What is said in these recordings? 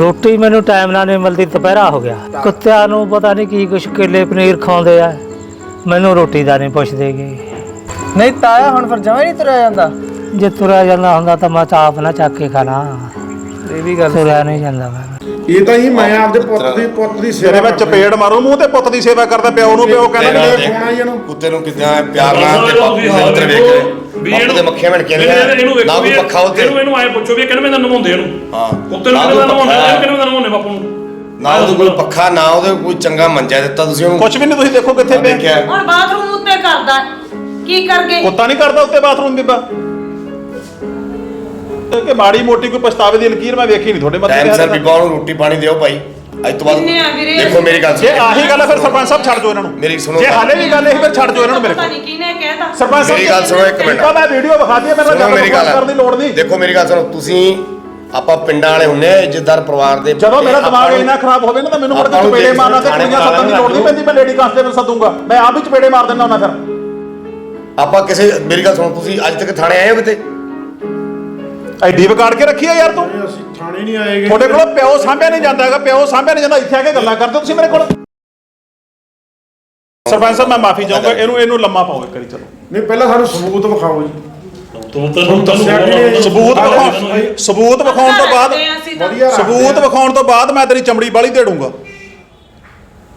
ਰੋਟੀ ਮੈਨੂੰ ਟਾਈਮ ਨਾਲ ਨਹੀਂ ਮਿਲਦੀ ਦੁਪਹਿਰਾ ਹੋ ਗਿਆ। ਕੁੱਤਿਆਂ ਨੂੰ ਪਤਾ ਨਹੀਂ ਕੀ ਕੁਛ ਕੇਲੇ ਪਨੀਰ ਖਾਉਂਦੇ ਆ। ਮੈਨੂੰ ਰੋਟੀ ਦਾ ਨਹੀਂ ਪੁੱਛਦੇਗੇ ਨਹੀਂ ਤਾਇਆ ਹੁਣ ਫਿਰ ਜਮਾਂ ਹੀ ਨਹੀਂ ਤੁਰਿਆ ਜਾਂਦਾ? ਜੇ ਤੁਰਿਆ ਜਾਂਦਾ ਹੁੰਦਾ ਤਾਂ ਮੈਂ ਤਾਂ ਆਪ ਨਾ ਚੱਕ ਕੇ ਖਾਣਾ। ਇਹ ਵੀ ਗੱਲ ਤੁਰਿਆ ਨਹੀਂ ਜਾਂਦਾ ਮੈਂ। ਇਹ ਤਾਂ ਹੀ ਮੈਂ ਆਪਦੇ ਪੁੱਤ ਦੀ ਪੁੱਤ ਦੀ ਤੇਰੇ ਸੇਵਾ ਵਿੱਚ ਚਪੇੜ ਮਾਰੂ ਮੂੰਹ ਤੇ ਪੁੱਤ ਦੀ ਸੇਵਾ ਕਰਦਾ ਪਿਓ ਨੂੰ ਪਿਓ ਕਹਿੰਦਾ ਤੇਰਾ ਵੀ ਦੇਖ। ਫੋਨ ਆਈ ਇਹਨੂੰ। ਕੁੱਤੇ ਨੂੰ ਕਿਦਾਂ ਪਿਆਰ ਨਾਲ ਤੇ ਦੇ ਵੇਖ ਵੀ ਬਾਪੂ ਦੇ ਮੱਖੀਆਂ ਮਿਣ ਕੇ ਇਹਨੂੰ ਵੇਖੋ ਨਾ ਕੋਈ ਪੱਖਾ ਉੱਤੇ। ਇਹਨੂੰ ਇਹਨੂੰ ਆਏ ਪੁੱਛੋ ਵੀ ਇਹ ਕਿਹਨੇ ਦਾ ਨਮਾਉਂਦੇ ਇਹਨੂੰ? ਹਾਂ। ਕੁੱਤੇ ਨੂੰ ਨਾ ਕਿਹਨੇ ਦਾ ਇਹਨੂੰ ਕਿਹਨੇ ਦਾ ਨਮਾਉਂਦੇ ਬਾਪੂ ਨੂੰ? ਨਾ ਉਹਦੇ ਕੋਈ ਪੱਖਾ ਨਾ ਉਹਦੇ ਕੋਈ ਚੰਗਾ ਮੰਜਾ ਦਿੱਤਾ ਤੁਸੀਂ ਉਹਨੂੰ। ਕੁਝ ਵੀ ਨਹੀਂ ਤੁਸੀਂ ਦੇਖੋ ਕਿੱਥੇ ਪਿਆ। ਦੇਖਿਆ। ਹੁਣ ਬਾਥਰੂਮ ਉੱਤੇ ਕਰਦਾ। ਕੀ ਕਰ ਗਏ ਕੁੱਤਾ ਨਹੀਂ ਕਰਦਾ ਉੱਤੇ ਬਾਥਰੂਮ ਬੀਬਾ ਕਿ ਮਾੜੀ ਮੋਟੀ ਕੋਈ ਪਛਤਾਵੇ ਦੀ ਲਕੀਰ ਮੈਂ ਵੇਖੀ ਨਹੀਂ ਤੁਹਾਡੇ ਮੱਥੇ ਟਾਈਮ ਤੇ ਸਰ ਬੀਬਾ ਉਹਨੂੰ ਰੋਟੀ ਪਾਣੀ ਦਿਓ ਭਾਈ। ਅੱਜ ਤੋਂ ਬਾਅਦ ਕਿੰਨੇ ਆ ਵੀਰੇ? ਦੇਖੋ ਮੇਰੀ ਗੱਲ ਜੇ ਸੁਣੋ। ਆਹੀ ਗੱਲ ਹੈ ਫਿਰ ਸਰਪੰਚ ਸਾਹਿਬ ਛੱਡ ਦਿਓ ਇਹਨਾਂ ਨੂੰ। ਮੇਰੀ ਸੁਣੋ ਜੇ ਗੱਲ। ਹਾਲੇ ਵੀ ਗੱਲ ਇਹ ਫਿਰ ਛੱਡ ਦਿਓ ਇਹਨਾਂ ਨੂੰ ਮੇਰੇ ਪਤਾ ਕੋਲ ਨਹੀਂ ਕਿਹਨੇ ਕਹਿਤਾ। ਸਰਪੰਚ ਸਾਹਿਬ ਮੇਰੀ ਗੱਲ ਸੁਣੋ ਇੱਕ ਮਿੰਟ। ਮੈਂ ਵੀਡੀਓ ਵਿਖਾ ਦਈਏ ਮੈਨੂੰ ਸੁਣੋ ਮੇਰੀ ਗੱਲ। ਕਰਨ ਦੀ ਲੋੜ ਨਹੀਂ। ਦੇਖੋ ਮੇਰੀ ਗੱਲ ਸੁਣੋ ਤੁਸੀਂ ਆਪਾਂ ਪਿੰਡਾਂ ਵਾਲੇ ਹੁੰਨੇ ਆ ਇੱਜ਼ਤਦਾਰ ਪਰਿਵਾਰ ਦੇ ਜਦੋਂ ਮੇਰਾ ਆਪਾਂ ਦਿਮਾਗ ਨੂੰ- ਇੰਨਾ ਖਰਾਬ ਹੋਵੇ ਨਾ ਤਾਂ ਮੈਨੂੰ ਮੁੜ ਕੇ ਆਪਾਂ ਨੂੰ ਚਪੇੜੇ ਦੇਖ ਮਾਰਨਾ ਤੇ ਕੁੜੀਆਂ ਸੱਦਣ ਦੀ ਲੋੜ ਨਹੀਂ ਪੈਂਦੀ ਮੈਂ ਲੇਡੀ ਕਾਂਸਟੇਬਲ ਸੱਦੂਗਾ। ਮੈਂ ਆਪ ਹੀ ਚਪੇੜੇ ਮਾਰ ਦਿੰਦਾ ਹੁੰਦਾ ਫਿਰ। ਆਪਾਂ ਕਿਸੇ ਮੇਰੀ ਗੱਲ ਸੁਣੋ ਤੁਸੀਂ ਅੱਜ ਤੱਕ ਥਾਣੇ ਆਏ ਹੋ ਕਿਤੇ? ਐਡੀ ਵਿਗਾੜ ਕੇ ਰੱਖੀ ਆ ਯਾਰ ਤੂੰ? ਅਸੀਂ ਥਾਣੇ ਨਹੀਂ ਆਏਗੇ ਤੁਹਾਡੇ ਕੋਲ ਪਿਓ ਸਾਂਭਿਆ ਨਹੀਂ ਜਾਂਦਾ ਹੈਗਾ। ਪਿਓ ਸਾਂਭਿਆ ਨਹੀਂ ਜਾਂਦਾ। ਇੱਥੇ ਆ ਕੇ ਗੱਲਾਂ ਕਰਦੇ ਹੋ ਤੁਸੀਂ ਮੇਰੇ ਕੋਲ? ਸਰਪੰਚ ਸਾਹਿਬ ਮੈਂ ਮਾਫੀ ਚਾਹੂੰਗਾ। ਇਹਨੂੰ ਇਹਨੂੰ ਲੰਮਾ ਪਾਓ ਇੱਕ ਵਾਰੀ ਚਲੋ। ਨਹੀਂ ਪਹਿਲਾਂ ਸਾਨੂੰ ਸਬੂਤ ਵਿਖਾਓ ਜੀ। ਤੂੰ ਤੈਨੂੰ ਦੱਸਿਆ ਕਿ ਨਹੀਂ? ਸਬੂਤ ਵਿਖਾਉਣ ਸਬੂਤ ਵਿਖਾਉਣ ਤੋਂ ਬਾਅਦ ਸਬੂਤ ਵਿਖਾਉਣ ਤੋਂ ਬਾਅਦ ਮੈਂ ਤੇਰੀ ਚਮੜੀ ਬਾਲੀ ਦੇੜੂੰਗਾ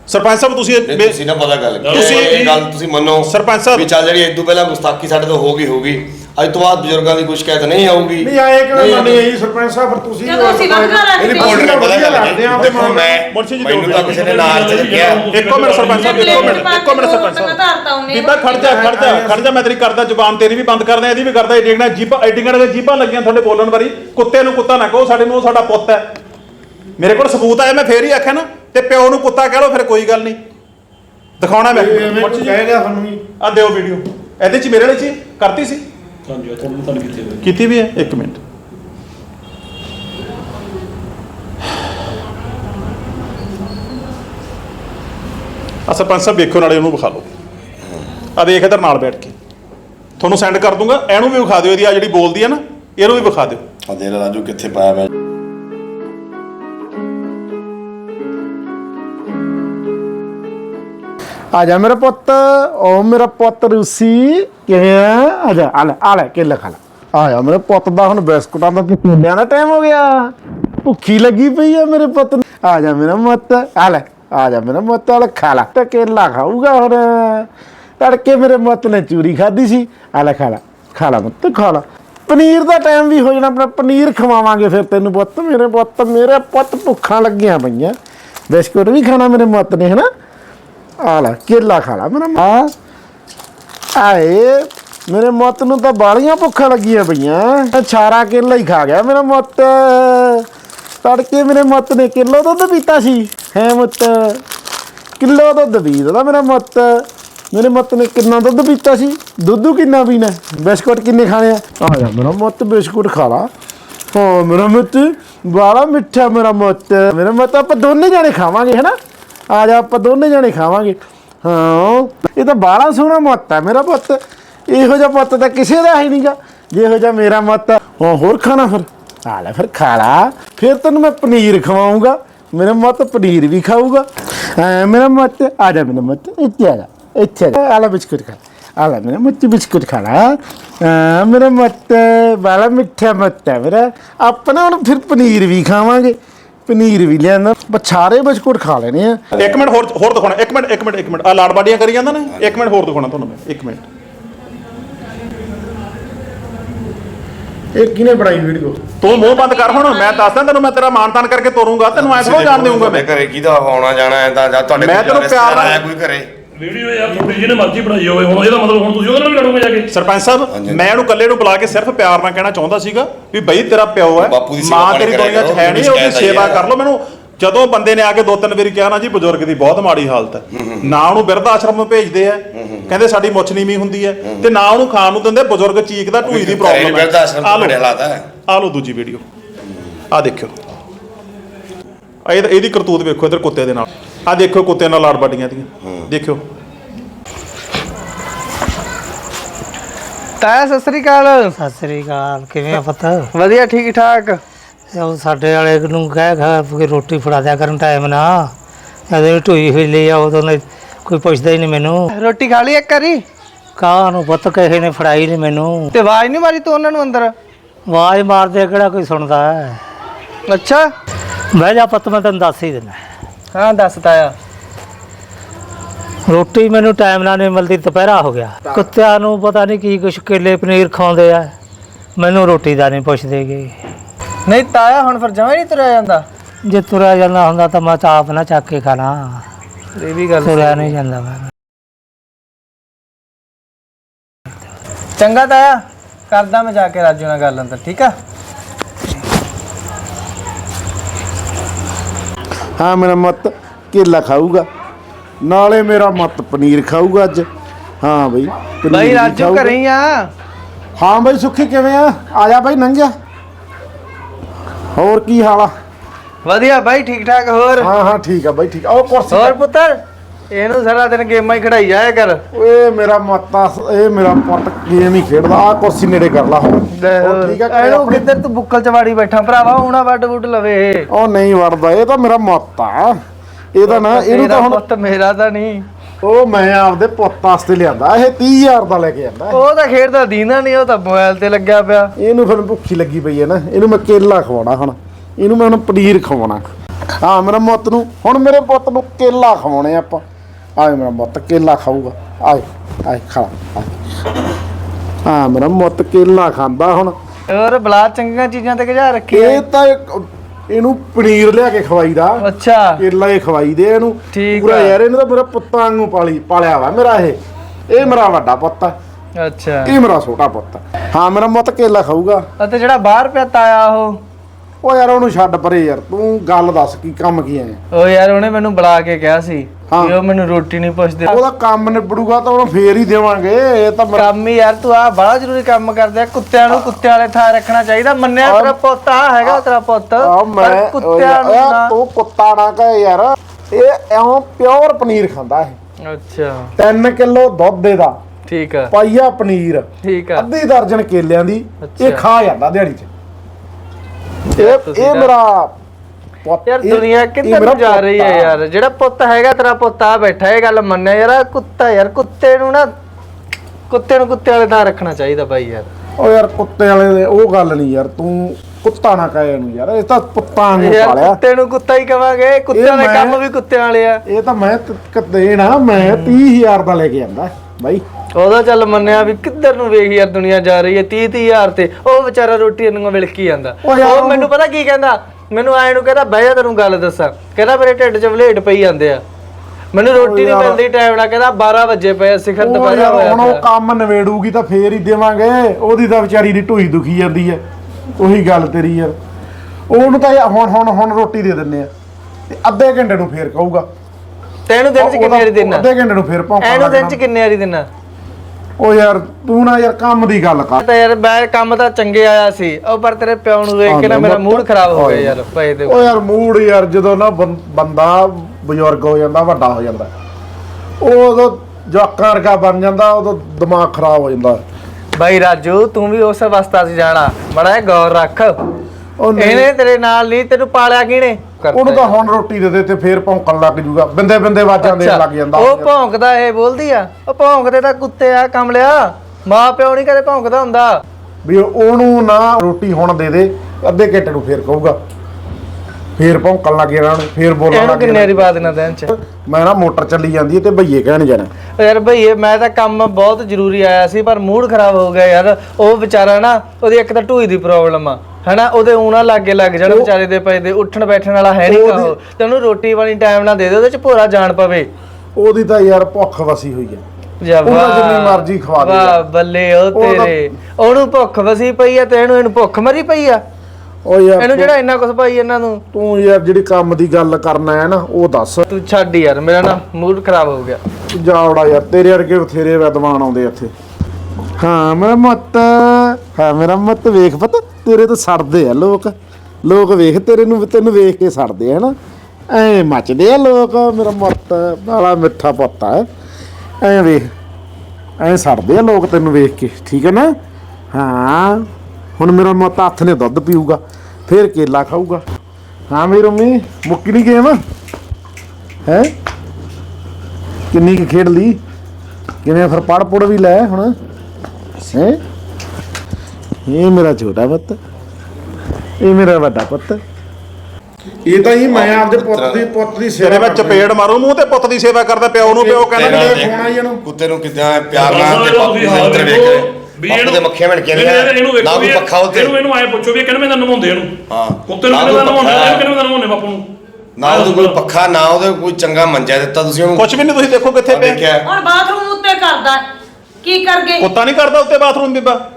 ਸਰਪੰਚ ਸਾਹਿਬ ਤੁਸੀਂ ਤੁਸੀਂ ਨਾ ਪਤਾ ਗੱਲ ਤੁਸੀਂ- ਇਹ ਗੱਲ ਤੁਸੀਂ ਮੰਨੋ ਸਰਪੰਚ ਸਾਹਿਬ- ਵੀ ਚੱਲ ਜਿਹੜੀ ਇਸ ਤੋਂ ਪਹਿਲਾਂ ਗੁਸਤਾਖੀ ਸਾਡੇ ਤੋਂ ਹੋ ਗਈ ਹੋਗੀ ਅੱਜ ਤੋਂ ਬਾਅਦ ਬਜ਼ੁਰਗਾਂ ਦੀ ਕੋਈ ਸ਼ਿਕਾਇਤ ਨਹੀਂ ਆਊਗੀ। ਨਹੀਂ ਆਏ ਕਿਵੇਂ ਮੰਨੇ ਆਈ ਸਰਪੰਚ ਸਾਹਿਬ ਫਿਰ ਤੁਸੀਂ ਜਦੋਂ ਅਸੀਂ ਵੱਖਰਾ ਰੱਖਦੇ ਇਹਦੀ ਹਾਂ। ਬੋਲਡ ਨੇ ਪਤਾ ਲੱਗਦੇ ਆ। ਤੇ ਮੈਂ ਮੁਰਸ਼ੀ ਜੀ ਮੈਨੂੰ ਤਾਂ ਕਿਸੇ ਨੇ ਨਾਲ ਚ ਲੱਗਿਆ ਇੱਕੋ ਮਿੰਟ ਸਰਪੰਚ ਸਾਹਿਬ ਇੱਕੋ ਮਿੰਟ ਇੱਕੋ ਮਿੰਟ ਸਰਪੰਚ ਸਾਹਿਬ। ਬੀਬਾ ਖੜ ਜਾ ਖੜ ਜਾ ਖੜ ਜਾ ਮੈਂ ਤੇਰੀ ਕਰਦਾ ਜ਼ੁਬਾਨ ਤੇਰੀ ਵੀ ਬੰਦ ਕਰਦਾ ਇਹਦੀ ਵੀ ਕਰਦਾ ਐਡੀਆਂ ਜੀਪਾਂ ਐਡੀਆਂ ਦੇ ਜੀਪਾਂ ਲੱਗੀਆਂ ਤੁਹਾਡੇ ਬੋਲਣ ਵਾਰੀ ਕੁੱਤੇ ਨੂੰ ਕੁੱਤਾ ਨਾ ਕਹੋ ਸਾਡੇ ਨੂੰ ਉਹ ਸਾਡਾ ਪੁੱਤ ਹੈ। ਮੇਰੇ ਕੋਲ ਸਬੂਤ ਆਇਆ ਮੈਂ ਫੇਰ ਹੀ ਆਖਿਆ ਨਾ ਤੇ ਪਿਓ ਨੂੰ ਕੁੱਤਾ ਕਹਿ ਲਓ ਫਿਰ ਕੋਈ ਗੱਲ ਨਹੀਂ। ਦਿਖਾਉਣਾ ਮੈਂ। ਕਹੇਗਾ ਸਾਨੂੰ ਵੀ। ਆ ਦਿਓ ਵੀਡੀਓ ਇਹਦੇ ਚ ਮੇਰੇ ਚ ਹੀ ਕਰਤੀ ਸੀ। ਹਾਂਜੀ ਤੁਹਾਨੂੰ ਤੁਹਾਨੂੰ ਕਿੱਥੇ ਹੋਏ ਕੀਤੀ ਵੀ ਹੈ? ਇੱਕ ਮਿੰਟ। ਆ ਸਰਪੰਚ ਸਾਹਿਬ ਵੇਖੋ ਨਾਲੇ ਉਹਨੂੰ ਵਿਖਾ ਲਓ। ਆ ਦੇਖ ਇਧਰ ਨਾਲ ਬੈਠ ਕੇ। ਤੁਹਾਨੂੰ ਸੈਂਡ ਕਰ ਦੂੰਗਾ ਇਹਨੂੰ ਵੀ ਵਿਖਾ ਦਿਓ ਇਹਦੀ ਆ ਜਿਹੜੀ ਬੋਲਦੀ ਹੈ ਨਾ ਇਹਨੂੰ ਵੀ ਵਿਖਾ ਦਿਓ। ਆ ਦੇ ਰਾਜੂ ਕਿੱਥੇ ਪਾਇਆ ਮੈਂ। ਆ ਜਾ ਮੇਰਾ ਪੁੱਤ, ਓ ਮੇਰਾ ਪੁੱਤ ਰੂਸੀ, ਕਿਵੇਂ ਆ? ਆ ਜਾ, ਆ ਲੈ ਆ ਲੈ ਕੇ ਖਾ ਲੈ। ਆ ਜਾ ਮੇਰੇ ਪੁੱਤ ਦਾ ਹੁਣ ਬਿਸਕੁਟਾਂ ਦਾ ਤੇ ਪੀਂਦਿਆਂ ਦਾ ਟਾਈਮ ਹੋ ਗਿਆ। ਭੁੱਖੀ ਲੱਗੀ ਪਈ ਆ ਮੇਰੇ ਪੁੱਤ ਨੂੰ। ਆ ਜਾ ਮੇਰਾ ਮੁੱਤ ਆ ਲੈ, ਆ ਜਾ ਮੇਰਾ ਮੁੱਤ ਆ ਲੈ, ਖਾ ਲੈ। ਤੇ ਕੇਲਾ ਖਾਊਗਾ ਹੁਣ। ਤੜਕੇ ਮੇਰੇ ਮੁੱਤ ਨੇ ਚੂਰੀ ਖਾਧੀ ਸੀ। ਆ ਲੈ, ਖਾ ਲੈ ਖਾ ਲੈ ਮੁੱਤ ਖਾ ਲੈ। ਪਨੀਰ ਦਾ ਟਾਈਮ ਵੀ ਹੋ ਜਾਣਾ ਆਪਣਾ। ਪਨੀਰ ਖਵਾਵਾਂਗੇ ਫਿਰ ਤੈਨੂੰ ਪੁੱਤ, ਮੇਰੇ ਪੁੱਤ ਮੇਰੇ ਪੁੱਤ ਭੁੱਖਾਂ ਲੱਗੀਆਂ ਪਈਆਂ। ਬਿਸਕੁਟ ਵੀ ਖਾਣਾ ਮੇਰੇ ਮੁੱਤ ਨੇ, ਹਨਾ? ਆ ਲੈ ਕੇਲਾ ਖਾ ਲਾ। ਮੇਰਾ ਮਾਂ ਆਏ, ਮੇਰੇ ਮੁੱਤ ਨੂੰ ਤਾਂ ਬਾਲੀਆਂ ਭੁੱਖਾਂ ਲੱਗੀਆਂ ਪਈਆਂ। ਛਾਰਾ ਕੇਲਾ ਹੀ ਖਾ ਗਿਆ ਮੇਰਾ ਮੁੱਤ। ਤੜਕੇ ਮੇਰੇ ਮੁੱਤ ਨੇ ਕਿਲੋ ਦੁੱਧ ਪੀਤਾ ਸੀ ਹੈ ਮੁੱਤ ਕਿਲੋ ਦੁੱਧ ਪੀ ਦਿੱਤਾ ਮੇਰਾ ਮੁੱਤ। ਮੇਰੇ ਮੁੱਤ ਨੇ ਕਿੰਨਾ ਦੁੱਧ ਪੀਤਾ ਸੀ? ਦੁੱਧੂ ਕਿੰਨਾ ਪੀਣਾ? ਬਿਸਕੁਟ ਕਿੰਨੇ ਖਾਣੇ ਆ? ਆ ਜਾ ਮੇਰਾ ਮੁੱਤ, ਬਿਸਕੁਟ ਖਾ ਲਾ। ਹਾਂ, ਮੇਰਾ ਮੁੱਤ, ਬਾਲਾ ਮਿੱਠਾ ਮੇਰਾ ਮੁੱਤ। ਮੇਰਾ ਮੁੱਤ ਆਪਾਂ ਦੋਨੇ ਜਾਣੇ ਖਾਵਾਂਗੇ, ਹੈਨਾ? ਆ ਜਾ, ਆਪਾਂ ਦੋਨੇ ਜਾਣੇ ਖਾਵਾਂਗੇ। ਹਾਂ, ਇਹ ਤਾਂ ਬਾਲਾ ਸੋਹਣਾ ਮੱਤ ਹੈ ਮੇਰਾ ਪੁੱਤ। ਇਹੋ ਜਿਹਾ ਪੁੱਤ ਤਾਂ ਕਿਸੇ ਦਾ ਹੀ ਨਹੀਂਗਾ ਜਿਹੋ ਜਿਹਾ ਮੇਰਾ ਮੁੱਤ ਹੈ, ਹੋਰ ਖਾਣਾ ਫਿਰ? ਆ ਲੈ ਫਿਰ, ਖਾ ਲਾ। ਫਿਰ ਤੈਨੂੰ ਮੈਂ ਪਨੀਰ ਖਵਾਉਂਗਾ ਮੇਰਾ ਮੱਤ ਪਨੀਰ ਵੀ ਖਾਊਗਾ। ਮੇਰਾ ਮੱਤ, ਆ ਜਾ ਮੇਰਾ ਮੁੱਤ, ਇੱਥੇ ਆ ਜਾ, ਇੱਥੇ ਆ ਜਾ। ਲੈ ਬਿਸਕੁਟ ਖਾ ਆ ਲੈ ਮੇਰਾ ਮੁੱਤ, ਬਿਸਕੁਟ ਖਾ ਲਾ। ਮੇਰਾ ਮੱਤ ਬਾਲਾ ਮਿੱਠਾ ਮੱਤ ਹੈ ਮੇਰਾ। ਆਪਣਾ ਨਾ ਹੁਣ ਫਿਰ ਪਨੀਰ ਵੀ ਖਾਵਾਂਗੇ। ਪਨੀਰ ਵੀ ਲਿਆਂਦਾ ਬਛਾਰੇ ਬਿਸਕੁਟ ਖਾ ਲੈਣੇ ਆ। ਇੱਕ ਮਿੰਟ ਹੋਰ ਹੋਰ ਦਿਖਾਉਣਾ ਇੱਕ ਮਿੰਟ ਇੱਕ ਮਿੰਟ ਇੱਕ ਮਿੰਟ। ਆ ਲਾੜਬਾੜੀਆਂ ਕਰੀ ਜਾਂਦਾ ਨਾ? ਇੱਕ ਮਿੰਟ ਹੋਰ ਦਿਖਾਉਣਾ ਤੁਹਾਨੂੰ ਮੈਂ ਇੱਕ ਮਿੰਟ। ਇਹ ਕਿਹਨੇ ਬਣਾਈ ਵੀਡੀਓ? ਤੂੰ ਮੂੰਹ ਬੰਦ ਕਰ ਹੁਣ ਮੈਂ ਦੱਸਦਾ ਤੈਨੂੰ ਮੈਂ ਤੇਰਾ ਮਾਨਤਾਨ ਕਰਕੇ ਤੋਰੂੰਗਾ ਤੈਨੂੰ ਐ ਥੋੜਾ ਜਾਣ ਦੇਊਂਗਾ ਮੈਂ। ਘਰੇ ਕਿਹਦਾ ਆਉਣਾ ਜਾਣਾ ਹੈ ਤਾਂ ਜਾਂ ਤੁਹਾਡੇ ਮੈਂ ਤੈਨੂੰ ਪਿਆਰ ਨਾਲ- ਆਇਆ ਕੋਈ ਘਰੇ? ਵੀਡੀਓ ਯਾਰ ਤੁਹਾਡੀ ਜਿਹਨੇ ਮਰਜ਼ੀ ਬਣਾਈ ਹੋਵੇ ਹੁਣ ਇਹਦਾ ਮਤਲਬ ਹੁਣ ਤੁਸੀਂ ਉਹਦੇ ਨਾਲ ਵੀ ਲੜੋਗੇ ਜਾ ਕੇ। ਸਰਪੰਚ ਸਾਹਿਬ। ਮੈਂ ਇਹਨੂੰ ਇਕੱਲੇ ਨੂੰ ਬੁਲਾ ਕੇ ਸਿਰਫ ਪਿਆਰ ਨਾਲ ਕਹਿਣਾ ਚਾਹੁੰਦਾ ਸੀਗਾ ਵੀ ਬਈ ਤੇਰਾ ਪਿਓ ਹੈ ਮਾਂ ਤੇਰੀ ਦੁਨੀਆ 'ਚ ਹੈ ਨਹੀਂ ਉਹਦੀ ਸੇਵਾ ਹੈ। ਕਰ ਲਓ ਮੈਨੂੰ। ਜਦੋਂ ਬੰਦੇ ਨੇ ਆ ਕੇ ਦੋ ਤਿੰਨ ਵਾਰੀ ਕਿਹਾ ਨਾ ਜੀ ਬਜ਼ੁਰਗ ਦੀ ਬਹੁਤ ਮਾੜੀ ਹਾਲਤ ਹੈ। ਨਾ ਉਹਨੂੰ ਬਿਰਧ ਆਸ਼ਰਮ ਨੂੰ ਭੇਜਦੇ ਆ। ਕਹਿੰਦੇ ਸਾਡੀ ਮੁੱਛ ਨੀਵੀਂ ਹੁੰਦੀ ਹੈ ਤੇ ਨਾ ਉਹਨੂੰ ਖਾਣ ਨੂੰ ਦਿੰਦੇ ਬਜ਼ੁਰਗ ਚੀਕਦਾ ਢੂਈ ਦੀ ਪ੍ਰੋਬਲਮ ਬਿਰਧ ਆਸ਼ਰਮ। ਬੜੇ ਹਾਲਾਤ ਹੈ ਆ ਲਓ ਦੂਜੀ ਵੀਡੀਓ ਆ ਦੇਖਿਓ। ਇਹਦੀ ਕਰਤੂਤ ਵੇਖੋ ਇਧਰ ਕੁੱਤੇ ਦੇ ਨਾਲ। ਆ ਦੇਖੋ ਕੁੱਤੇ ਨਾਲ ਲੜ ਬਾਡੀਆਂ ਦੀਆਂ ਦੇਖਿਓ। ਤਾਇਆ ਸਤਿ ਸ੍ਰੀ ਅਕਾਲ। ਸਤਿ ਸ੍ਰੀ ਅਕਾਲ ਕਿਵੇਂ ਆ ਪੁੱਤ? ਵਧੀਆ ਠੀਕ ਠਾਕ ਉਹ ਸਾਡੇ ਵਾਲੇ ਨੂੰ ਕਹਿ ਖਾ ਕਿ ਰੋਟੀ ਫੜਾ ਦਿਆ ਕਰਨ ਟਾਈਮ ਨਾ। ਇਹਦੇ ਢੋਈ ਹੋਈ ਲਈ ਆ ਉਦੋਂ ਨੇ ਕੋਈ ਪੁੱਛਦਾ ਹੀ ਨਹੀਂ ਮੈਨੂੰ। ਰੋਟੀ ਖਾ ਲਈ ਇੱਕ ਵਾਰੀ? ਕਾਹ ਨੂੰ ਪੁੱਤ ਕਿਸੇ ਨੇ ਫੜਾਈ ਨਹੀਂ ਮੈਨੂੰ। ਤੇ ਆਵਾਜ਼ ਨਹੀਂ ਮਾਰੀ ਤੂੰ ਉਹਨਾਂ ਨੂੰ ਅੰਦਰ? ਆਵਾਜ਼ ਮਾਰਦੇ ਕਿਹੜਾ ਕੋਈ ਸੁਣਦਾ ਹੈ? ਅੱਛਾ। ਬਹਿ ਜਾ ਪੁੱਤ ਮੈਂ ਤੈਨੂੰ ਦੱਸ ਹੀ ਦਿੰਦਾ। ਹਾਂ ਦੱਸ ਤਾਇਆ ਰੋਟੀ ਮੈਨੂੰ ਟਾਈਮ ਨਾਲ ਨਹੀਂ ਮਿਲਦੀ ਦੁਪਹਿਰਾ ਹੋ ਗਿਆ। ਕੁੱਤਿਆਂ ਨੂੰ ਪਤਾ ਨਹੀਂ ਕੀ ਕੁਛ ਕੇਲੇ ਪਨੀਰ ਖਾਉਂਦੇ ਆ। ਮੈਨੂੰ ਰੋਟੀ ਦਾ ਨਹੀਂ ਪੁੱਛਦੇਗੇ ਨਹੀਂ ਤਾਇਆ ਹੁਣ ਫਿਰ ਜਮਾਂ ਨਹੀਂ ਤੁਰਿਆ ਜਾਂਦਾ। ਜੇ ਤੁਰਿਆ ਜਾਂਦਾ ਹੁੰਦਾ ਤਾਂ ਮੈਂ ਤਾਂ ਆਪ ਨਾ ਚੱਕ ਕੇ ਖਾਣਾ ਇਹ ਵੀ ਗੱਲ ਤੁਰਿਆ ਨਹੀਂ ਜਾਂਦਾ ਮੈਂ। ਚੰਗਾ ਤਾਇਆ ਕਰਦਾ ਮੈਂ ਜਾ ਕੇ ਰਾਜੂ ਨਾਲ ਗੱਲ ਅੰਦਰ ਠੀਕ ਆ? ਹਾਂ ਮੇਰਾ ਮੱਤ ਕੇਲਾ ਖਾਊਗਾ। ਨਾਲੇ ਮੇਰਾ ਮੱਤ ਪਨੀਰ ਖਾਊਗਾ ਅੱਜ। ਹਾਂ ਬਈ ਪਨੀਰ ਬਾਈ ਵੀ ਰਾਜੂ ਖਾਊਗਾ। ਘਰੇ ਹੀ ਆ। ਹਾਂ ਬਈ ਸੁੱਖੀ ਕਿਵੇਂ ਆ? ਆ ਜਾ ਬਈ ਨੰਗਿਆ। ਹੋਰ ਕੀ ਹਾਲ ਆ? ਵਧੀਆ ਬਾਈ ਠੀਕ ਠਾਕ ਹੋਰ? ਹਾਂ ਹਾਂ ਠੀਕ ਆ ਬਈ ਠੀਕ ਆ। ਉਹ ਕੁਰਸੀ ਹੋਰ ਪੁੱਤਰ? ਇਹਨੂੰ ਸਾਰਾ ਦਿਨ ਗੇਮਾਂ ਹੀ ਖੜਾਈ ਜਾਇਆ ਕਰ। ਓਏ ਮੇਰਾ ਮੱਤਾ ਇਹ ਮੇਰਾ ਪੁੱਤ ਗੇਮ ਹੀ ਖੇਡਦਾ ਆ ਕੁਰਸੀ ਨੇੜੇ ਕਰ ਲਾ ਹੋਰ ਹੋਰ ਠੀਕ ਆ ਇਹਨੂੰ ਕਿੱਧਰ ਤੂੰ ਬੁੱਕਲ ਚ ਵਾੜੀ ਬੈਠਾ ਭਰਾਵਾ ਹੁਣਾ ਵੱਡ ਵੁੱਡ ਲਵੇ। ਇਹ। ਉਹ ਨਹੀਂ ਵੜਦਾ ਇਹ ਤਾਂ ਮੇਰਾ ਮੱਤ ਆ ਇਹਦਾ ਨਾ ਇਹਨੂੰ ਤੇਰਾ ਤਾਂ ਹੁਣ ਪੁੱਤ ਮੇਰਾ ਤਾਂ ਨਹੀਂ। ਉਹ ਮੈਂ ਆਪਦੇ ਪੁੱਤ ਵਾਸਤੇ ਲਿਆਂਦਾ ਇਹ 30000 ਦਾ ਲੈ ਕੇ ਆਂਦਾ। ਉਹ ਤਾਂ ਖੇਡਦਾ ਦੀਨਾ ਨਹੀਂ ਉਹ ਤਾਂ ਮੋਬਾਈਲ ਤੇ ਲੱਗਿਆ ਪਿਆ। ਇਹਨੂੰ ਫਿਰ ਭੁੱਖੀ ਲੱਗੀ ਪਈ ਹੈ ਨਾ ਇਹਨੂੰ ਮੈਂ ਕੇਲਾ ਖਵਾਉਣਾ ਹੁਣ। ਇਹਨੂੰ ਮੈਂ ਹੁਣ ਪਨੀਰ ਖਵਾਉਣਾ। ਹਾਂ ਮੇਰਾ ਮੁੱਤ ਨੂੰ ਹੁਣ ਮੇਰੇ ਪੁੱਤ ਨੂੰ ਕੇਲਾ ਖਵਾਉਣੇ ਆਪਾਂ। ਆਏ ਮੇਰਾ ਮੁੱਤ ਕੇਲਾ ਖਾਊਗਾ। ਆਏ ਆਏ ਖਾ। ਹਾਂ ਮੇਰਾ ਮੁੱਤ ਕੇਲਾ ਖਾਂਦਾ ਹੁਣ। ਹੋਰ ਬਲਾ ਚੰਗੀਆਂ ਚੀਜ਼ਾਂ ਤੇ ਗਜਾ ਰੱਖੀ ਆ ਇਹ ਤਾਂ ਇੱਕ- ਇਹਨੂੰ ਪਨੀਰ ਲਿਆ ਕੇ ਖਵਾਈਦਾ ਅੱਛਾ। ਕੇਲਾ ਹੀ ਖਵਾਈ ਦੇ ਇਹਨੂੰ। ਠੀਕ ਪੂਰਾ ਆ। ਯਾਰ ਇਹਨੂੰ ਤਾਂ ਮੇਰਾ ਪੁੱਤਾਂ ਵਾਂਗੂ ਪਾਲੀ ਪਾਲਿਆ ਵਾ ਮੇਰਾ ਇਹ। ਇਹ ਮੇਰਾ ਵੱਡਾ ਪੁੱਤ ਆ। ਅੱਛਾ। ਇਹ ਮੇਰਾ ਛੋਟਾ ਪੁੱਤ ਆ। ਹਾਂ ਮੇਰਾ ਮੁੱਤ ਕੇਲਾ ਖਾਊਗਾ। ਅਤੇ ਜਿਹੜਾ ਬਾਹਰ ਪਿਆ ਤਾਇਆ ਉਹ? ਉਹ ਯਾਰ ਉਹਨੂੰ ਛੱਡ ਪਰੇ ਯਾਰ ਤੂੰ ਗੱਲ ਦੱਸ ਕੀ ਕੰਮ ਕੀ ਆਇਆ ਉਹ ਯਾਰ ਉਹਨੇ ਮੈਨੂੰ ਬੁਲਾ ਕੇ ਕਿਹਾ ਸੀ। ਹਾਂ। ਕਿ ਉਹ ਮੈਨੂੰ ਰੋਟੀ ਨਹੀਂ ਪੁੱਛਦੇ। ਉਹਦਾ ਕੰਮ ਨਿਬੜੂਗਾ ਤਾਂ ਉਹਨੂੰ ਫੇਰ ਹੀ ਦੇਵਾਂਗੇ ਇਹ ਤਾਂ ਮੇਰਾ ਕੰਮ ਹੀ ਯਾਰ ਤੂੰ ਆ ਬੜਾ ਜ਼ਰੂਰੀ ਕੰਮ ਕਰਦੇ ਆ ਕੁੱਤਿਆਂ ਨੂੰ ਕੁੱਤਿਆਂ ਵਾਲੇ ਥਾਂ ਰੱਖਣਾ ਚਾਹੀਦਾ। ਮੰਨਿਆ ਤੇਰਾ ਪੁੱਤ ਆ ਹੈਗਾ ਤੇਰਾ ਪੁੱਤ। ਆ ਪਰ ਕੁੱਤਿਆਂ ਨੂੰ ਯਾਰ, ਨਾ- ਤੂੰ ਕੁੱਤਾ ਨਾ ਕਹੇ ਯਾਰ। ਇਹ ਐਉਂ ਪਿਓਰ ਪਨੀਰ ਖਾਂਦਾ ਇਹ। ਅੱਛਾ। 3 ਕਿਲੋ ਦੁੱਧ ਦੇ ਦਾ ਠੀਕ ਆ। ਪਾਈਆ ਪਨੀਰ। ਠੀਕ ਆ। ਅੱਧੀ ਦਰਜਨ ਕੇਲਿਆਂ ਦੀ। ਅੱਛਾ। ਇਹ ਖਾ ਜਾਂਦਾ ਦਿਹਾੜੀ 'ਚ। ਇਹ ਇਹ ਮੇਰਾ ਪੁੱਤ ਯਾਰ ਦੁਨੀਆ ਕਿੱਧਰ ਨੂੰ ਜਾ ਰਹੀ ਹੈ। ਯਾਰ? ਜਿਹੜਾ ਪੁੱਤ ਹੈਗਾ ਤੇਰਾ ਪੁੱਤ ਆ ਬੈਠਾ ਇਹ ਗੱਲ ਮੰਨਿਆ ਯਾਰ। ਕੁੱਤਾ ਯਾਰ ਕੁੱਤੇ ਨੂੰ ਨਾ ਕੁੱਤੇ ਨੂੰ ਕੁੱਤੇ ਵਾਲੇ ਥਾਂ ਰੱਖਣਾ ਚਾਹੀਦਾ ਬਾਈ ਯਾਰ। ਉਹ ਯਾਰ ਕੁੱਤੇ ਵਾਲੇ ਦੇ ਉਹ ਗੱਲ ਨਹੀਂ ਯਾਰ ਤੂੰ ਕੁੱਤਾ ਨਾ ਕਹੇ ਇਹਨੂੰ ਯਾਰ। ਇਹ ਤਾਂ ਪੁੱਤਾਂ ਨੂੰ ਪਾਲਿਆ। ਕੁੱਤੇ ਨੂੰ ਕੁੱਤਾ ਹੀ ਕਵਾਂਗੇ। ਕੁੱਤਿਆਂ ਦੇ ਕੰਮ ਵੀ ਕੁੱਤਿਆਂ ਵਾਲੇ ਆ। ਇਹ ਤਾਂ ਮੈਂ ਨਾ ਮੈਂ 30000 ਦਾ ਲੈ ਕੇ ਆਂਦਾ ਬਾਈ। ਉਹਦਾ ਚੱਲ ਮੰਨਿਆ ਵੀ ਕਿੱਧਰ ਨੂੰ ਵੇਖ ਯਾਰ ਦੁਨੀਆ ਜਾ ਰਹੀ ਹੈ 30 ਹਜ਼ਾਰ ਤੇ। ਉਹ ਵਿਚਾਰਾ ਰੋਟੀ ਇਹਨੂੰ ਵਿਲਕੀ ਜਾਂਦਾ। ਉਹ ਮੈਨੂੰ ਪਤਾ ਕੀ ਕਹਿੰਦਾ? ਮੈਨੂੰ ਆਏ ਨੂੰ ਕਹਿੰਦਾ ਬਹਿ ਜਾ ਤੈਨੂੰ ਗੱਲ ਦੱਸਾਂ। ਕਹਿੰਦਾ ਮੇਰੇ ਢਿੱਡ 'ਚ ਵਲੇਟ ਪਈ ਜਾਂਦੇ ਆ। ਮੈਨੂੰ ਰੋਟੀ ਨਹੀਂ ਮਿਲਦੀ ਟਾਈਮ ਨਾਲ ਕਹਿੰਦਾ 12 ਵਜੇ ਪਏ ਸਿਖਰ ਉਹ ਦੁਪਹਿਰਾ ਯਾਰ ਹੋਇਆ ਹੁਣ ਉਹ ਪਿਆ। ਕੰਮ ਨਵੇੜੂਗੀ ਤਾਂ ਫੇਰ ਹੀ ਦੇਵਾਂਗੇ। ਉਹਦੀ ਤਾਂ ਵਿਚਾਰੀ ਦੀ ਢੂਈ ਦੁਖੀ ਜਾਂਦੀ ਹੈ ਉਹੀ ਗੱਲ ਤੇਰੀ ਯਾਰ। ਉਹਨੂੰ ਤਾਂ ਯਾਰ ਹੁਣ ਹੁਣ ਹੁਣ ਰੋਟੀ ਦੇ ਦਿੰਨੇ ਆ। ਤੇ ਅੱਧੇ ਘੰਟੇ ਨੂੰ ਫੇਰ ਕਹੂਗਾ ਤੈਨੂੰ ਦਿਨ 'ਚ ਕਿੰਨੇ ਵਾਰੀ ਦੇਣਾ? ਅੱਧੇ ਘੰਟੇ ਨੂੰ ਫੇਰ ਭੌਂਕਣ ਐਨੂੰ ਦਿਨ 'ਚ ਲੱਗਣਾ। ਕਿੰਨੇ ਵਾਰੀ ਦੇਣਾ? ਉਹ ਯਾਰ ਤੂੰ ਨਾ ਯਾਰ ਕੰਮ ਦੀ ਗੱਲ ਕਰ। ਤਾਂ ਯਾਰ ਮੈਂ ਕੰਮ ਤਾਂ ਚੰਗੇ ਆਇਆ ਸੀ। ਉਹ ਪਰ ਤੇਰੇ ਪਿਓ ਨੂੰ ਵੇਖ ਕੇ ਨਾ ਮੇਰਾ ਮੂਡ ਖਰਾਬ ਹੋ ਗਿਆ ਯਾਰ ਪਏ ਤੇ ਉਹ ਯਾਰ ਮੂਡ ਯਾਰ ਜਦੋਂ ਨਾ ਬੰ- ਬੰਦਾ ਬਜ਼ੁਰਗ ਹੋ ਜਾਂਦਾ ਵੱਡਾ ਹੋ ਜਾਂਦਾ ਉਹ ਉਦੋਂ ਜਵਾਕਾਂ ਵਰਗਾ ਬਣ ਜਾਂਦਾ ਉਦੋਂ ਦਿਮਾਗ ਖਰਾਬ ਹੋ ਜਾਂਦਾ। ਬਾਈ ਰਾਜੂ ਤੂੰ ਵੀ ਉਸ ਅਵਸਥਾ 'ਚ ਜਾਣਾ। ਬੜਾ ਗੌਰ ਰੱਖ। ਉਹ ਨਹੀਂ- ਇਹਨੇ ਤੇਰੇ ਨਾਲ ਨਹੀਂ ਤੈਨੂੰ ਪਾਲਿਆ ਕਿਹਨੇ? ਉਹਨੂੰ ਤਾਂ ਹੁਣ ਰੋਟੀ ਦੇ ਦੇ ਤੇ ਫੇਰ ਭੌਂਕਣ ਲੱਗ ਜੂਗਾ। ਬਿੰਦੇ ਬਿੰਦੇ ਵਾਜਾਂ ਦੇਣ ਲੱਗ ਜਾਂਦਾ। ਉਹ ਭੌਂਕਦਾ ਇਹ ਬੋਲਦੀ ਆ? ਉਹ ਭੌਂਕਦੇ ਤਾਂ ਕੁੱਤੇ ਆ ਕਮਲਿਆ। ਮਾਂ ਪਿਓ ਨਹੀਂ ਕਦੇ ਭੌਂਕਦਾ ਹੁੰਦਾ। ਵੀ ਉਹਨੂੰ ਨਾ ਰੋਟੀ ਹੁਣ ਦੇ ਦੇ ਅੱਧੇ ਘੰਟੇ ਨੂੰ ਫੇਰ ਕਹੂਗਾ। ਫੇਰ ਭੌਂਕਣ ਲੱਗ ਜਾਣਾ ਫੇਰ ਬੋਲਣ ਲੱਗ ਕਿੰਨੇ ਵਾਰੀ ਨਾ ਦਿਨ 'ਚ? ਮੈਂ ਨਾ ਮੋਟਰ ਚੱਲੀ ਜਾਂਦੀ ਹੈ ਤੇ ਭਈਏ ਕਹਿਣ ਜਾਣਾ। ਯਾਰ ਭਈਏ ਮੈਂ ਤਾਂ ਕੰਮ ਬਹੁਤ ਜ਼ਰੂਰੀ ਆਇਆ ਸੀ ਪਰ ਮੂਡ ਖਰਾਬ ਹੋ ਗਿਆ ਯਾਰ। ਉਹ ਵਿਚਾਰਾ ਨਾ ਉਹਦੀ ਇੱਕ ਤਾਂ ਢੂਈ ਦੀ ਪ੍ਰੋਬਲਮ ਆ। ਹਨਾ ਉਹਦੇ ਊਣਾ ਲੱਗੇ ਲੱਗ ਜਾਣ ਵਿਚਾਰੇ ਦੇ ਪਏ ਦੇ ਉੱਠਣ ਬੈਠਣ ਵਾਲਾ ਹੈ ਨਹੀਂ ਉਹ। ਤੇ ਉਹਨੂੰ ਰੋਟੀ ਵਾਲੀ ਟਾਈਮ ਨਾਲ ਦੇ ਦੇ ਉਹਦੇ ਚ ਭੋਰਾ ਜਾਣ ਪਵੇ। ਉਹਦੀ ਤਾਂ ਯਾਰ ਭੁੱਖ ਵਸੀ ਹੋਈ ਹੈ। ਜਾ ਉਹਨੂੰ ਵਾਹ ਜਿੰਨੀ ਮਰਜ਼ੀ ਖਵਾ ਦੇ ਯਾਰ। ਬੱਲੇ ਉਹ ਤੇਰੇ। ਉਹਨੂੰ ਭੁੱਖ ਵਸੀ ਪਈ ਆ ਤੇ ਇਹਨੂੰ ਇਹਨੂੰ ਭੁੱਖ ਮਰੀ ਪਈ ਆ। ਉਹ ਯਾਰ ਇਹਨੂੰ ਜਿਹੜਾ ਇੰਨਾ ਕੁਝ ਪਾਈ ਇਹਨਾਂ ਨੂੰ। ਤੂੰ ਯਾਰ ਜਿਹੜੀ ਕੰਮ ਦੀ ਗੱਲ ਕਰਨਾ ਹੈ ਨਾ ਉਹ ਦੱਸ। ਤੂੰ ਛੱਡ ਯਾਰ ਮੇਰਾ ਨਾ ਮੂਡ ਖਰਾਬ ਹੋ ਗਿਆ। ਜਾਵੜਾ ਯਾਰ ਤੇਰੇ ਵਰਗੇ ਬਥੇਰੇ ਵਿਦਵਾਨ ਆਉਂਦੇ ਇੱਥੇ। ਹਾਂ ਮੇਰਾ ਮੱਤ ਹਾਂ ਮੇਰਾ ਮੱਤ ਵੇਖ ਪਤਾ। ਤੇਰੇ ਤੋਂ ਸੜਦੇ ਆ ਲੋਕ। ਲੋਕ ਵੇਖ, ਤੇਰੇ ਨੂੰ ਤੈਨੂੰ ਵੇਖ ਕੇ ਸੜਦੇ ਆ ਨਾ ਐ ਮੱਚਦੇ ਆ ਲੋਕ, ਮੇਰਾ ਮੱਤ, ਬਾਲਾ ਮਿੱਠਾ ਪੁੱਤ ਹੈ ਐ ਵੇਖ, ਐ ਸੜਦੇ ਆ ਲੋਕ ਤੈਨੂੰ ਵੇਖ ਕੇ, ਠੀਕ ਹੈ ਨਾ? ਹਾਂ, ਹੁਣ ਮੇਰਾ ਮੱਤ ਹੱਥ ਨੇ ਦੁੱਧ ਪੀਊਗਾ, ਫੇਰ ਕੇਲਾ ਖਾਊਗਾ। ਹਾਂ ਮੇਰੀ ਮੰਮੀ, ਮੁੱਕੀ ਨਹੀਂ ਗੇਮ? ਹੈ? ਕਿੰਨੀ ਕੁ ਖੇਡ ਲਈ? ਕਿਵੇਂ ਫਿਰ ਪੜ ਪੜ ਵੀ ਲੈ, ਹੁਣ? ਹੈ? ਇਹ ਮੇਰਾ ਛੋਟਾ ਪੁੱਤ। ਇਹ ਮੇਰਾ ਵੱਡਾ ਪੁੱਤ। ਇਹ ਤਾਂ ਹੀ ਮੈਂ ਆਪਦੇ ਪੁੱਤ ਦੀ ਪੁੱਤ ਦੀ ਤੇਰੇ ਮੈਂ ਚਪੇੜ ਮਾਰੂ ਮੂੰਹ ਤੇ ਪੁੱਤ ਦੀ ਸੇਵਾ ਕਰਦਾ ਪਿਓ ਨੂੰ ਪਿਓ ਕਹਿੰਦਾ ਵੀ ਫੋਨ ਆਈ ਇਹਨੂੰ। ਕੁੱਤੇ ਨੂੰ ਕਿਦਾਂ ਪਿਆਰ ਨਾਲ ਤੇ ਹਾਲ ਅੰਦਰ ਦੇਖੋ, ਵੇਖ ਵੀ ਬਾਪੂ ਦੇ ਮੱਖੀਆਂ ਬਣ ਕੇ ਇਹਨੂੰ- ਇਹਨੂੰ ਵੇਖੋ ਨਾ ਕੋਈ ਵੀ ਪੱਖਾ ਉੱਤੇ। ਇਹਨੂੰ ਇਹਨੂੰ ਆਏ ਪੁੱਛੋ ਵੀ ਕਿੰਨੇ ਦਾ ਨਮਾਉਂਦੇ ਇਹਨੂੰ? ਹਾਂ। ਕੁੱਤੇ ਨੂੰ ਨਾ ਕੋਈ ਨਮਾਉਂਦੇ। ਇਹਨੂੰ ਕਿੰਨੇ ਦਾ ਨਮਾਉਂਦੇ ਬਾਪੂ ਨੂੰ? ਨਾ ਉਹਦੇ ਕੋਈ ਪੱਖਾ ਨਾ ਉਹਦੇ ਕੋਈ ਚੰਗਾ ਮੰਜਾ ਦਿੱਤਾ ਤੁਸੀਂ ਉਹਨੂੰ। ਕੁਝ ਵੀ ਨਹੀਂ ਤੁਸੀਂ ਦੇਖੋ ਕਿੱਥੇ ਪਿਆ। ਹੁਣ ਬਾਥਰੂਮ ਉੱਤੇ ਕਰਦਾ। ਹੈ। ਕੀ ਕਰ ਗਏ ਕੁੱਤਾ ਨਹੀਂ ਕਰਦਾ ਉੱਤੇ ਬਾਥਰੂਮ ਬੀਬਾ।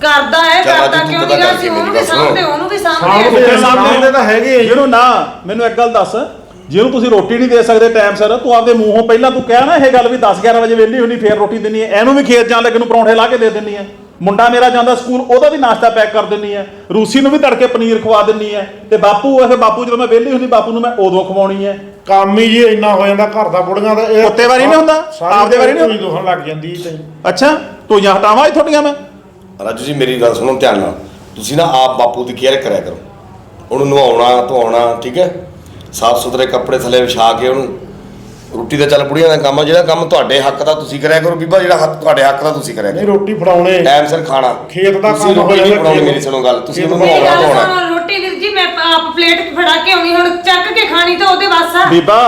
ਕਰਦਾ ਹੈ ਚੱਲ ਕਰਦਾ ਤੂੰ ਕਿਉਂ ਪਤਾ ਨਹੀਂ ਗਾ ਕਰਕੇ ਸੀ ਉਹਨੂੰ ਮੇਰੀ ਵੀ ਗੱਲ ਸੁਣੋ। ਸਾਹਮਣੇ ਉਹਨੂੰ ਵੀ ਸਾਹਮਣੇ ਸਾਹਮਣੇ ਸਾਹਮਣੇ ਤਾਂ ਹੈਗੇ ਆ। ਜੀ। ਜਿਹਨੂੰ ਨਾ ਮੈਨੂੰ ਇੱਕ ਗੱਲ ਦੱਸ। ਜਿਹਨੂੰ ਤੁਸੀਂ ਰੋਟੀ ਨਹੀਂ ਦੇ ਸਕਦੇ ਟਾਈਮ ਸਿਰ ਤੂੰ ਆਪਦੇ ਮੂੰਹੋਂ ਪਹਿਲਾਂ ਤੂੰ ਕਿਹਾ ਨਾ ਇਹ ਗੱਲ ਵੀ 10 11 ਵਜੇ ਵਿਹਲੀ ਹੁੰਦੀ ਫੇਰ ਰੋਟੀ ਦਿੰਨੀ ਹੈ। ਇਹਨੂੰ ਵੀ ਖੇਤ ਜਾਣ ਲੱਗੇ ਨੂੰ ਪਰੌਂਠੇ ਲਾ ਕੇ ਦੇ ਦਿੰਨੀ ਹੈ। ਮੁੰਡਾ ਮੇਰਾ ਜਾਂਦਾ ਸਕੂਲ ਉਹਦਾ ਵੀ ਨਾਸ਼ਤਾ ਪੈਕ ਕਰ ਦਿੰਨੀ ਹੈ। ਰੂਸੀ ਨੂੰ ਵੀ ਤੜਕੇ ਪਨੀਰ ਖਵਾ ਦਿੰਨੀ ਹੈ। ਤੇ ਬਾਪੂ ਇਹ ਬਾਪੂ ਜਦੋਂ ਮੈਂ ਵਿਹਲੀ ਹੁੰਦੀ ਬਾਪੂ ਨੂੰ ਮੈਂ ਉਦੋਂ ਖਵਾਉਣੀ ਹੈ। ਕੰਮ ਹੀ ਜੀ ਇੰਨਾ ਹੋ ਜਾਂਦਾ ਘਰ ਦਾ ਬੁੜੀਆਂ ਦਾ ਇਹ ਕੁੱਤੇ ਵਾਰੀ ਨਹੀਂ ਹੁੰਦਾ? ਸਾਰੀ ਆਪਦੇ ਵਾਰੀ ਨਹੀਂ ਦੁਖਣ ਲੱਗ ਜਾਂਦੀ ਤੇ। ਅੱਛਾ ਤੂੰ ਜਾਂ ਹਟਾਵਾਂ ਇਹ ਤੁਹਾਡੀਆਂ ਮੈਂ? ਰਾਜੂ ਜੀ ਮੇਰੀ ਗੱਲ ਸੁਣੋ ਧਿਆਨ ਨਾਲ। ਤੁਸੀਂ ਨਾ ਆਪ ਬਾਪੂ ਦੀ ਕੇਅਰ ਕਰਿਆ ਕਰੋ। ਉਹਨੂੰ ਨਵਾਉਣਾ ਧਵਾਉਣਾ ਠੀਕ ਹੈ? ਸਾਫ਼ ਸੁਥਰੇ ਕੱਪੜੇ ਥੱਲੇ ਵਿਛਾ ਕੇ ਉਹਨੂੰ ਰੋਟੀ ਦਾ ਚੱਲ ਬੁੜੀਆਂ ਦਾ ਕੰਮ ਆ ਜਿਹੜਾ ਕੰਮ ਤੁਹਾਡੇ ਹੱਕ ਦਾ ਤੁਸੀਂ ਕਰਿਆ ਕਰੋ ਬੀਬਾ ਜਿਹੜਾ ਹੱਕ ਤੁਹਾਡੇ ਹੱਕ ਦਾ ਤੁਸੀਂ ਕਰਿਆ ਨਹੀਂ ਕਰੋ। ਰੋਟੀ ਫੜਾਉਣੇ। ਟਾਈਮ ਸਿਰ ਖਾਣਾ। ਖੇਤ ਦਾ ਤੁਸੀਂ ਕੰਮ ਰੋਟੀ ਨਹੀਂ ਬਣਾਉਣੀ ਖੇਤ- ਮੇਰੀ ਸੁਣੋ ਗੱਲ। ਤੁਸੀਂ ਉਹਨੂੰ ਮੇਰੀ ਨਵਾਉਣਾ ਗੱਲ ਧਵਾਉਣਾ ਸੁਣੋ, ਰੋਟੀ ਵੀਰ ਜੀ ਮੈਂ ਆਪ ਪਲੇਟ ਫੜਾ ਕੇ ਆਉਣੀ ਹੁਣ ਚੱਕ ਕੇ ਖਾਣੀ ਤਾਂ ਉਹਦੇ ਵਾਸ। ਆ ਬੀਬਾ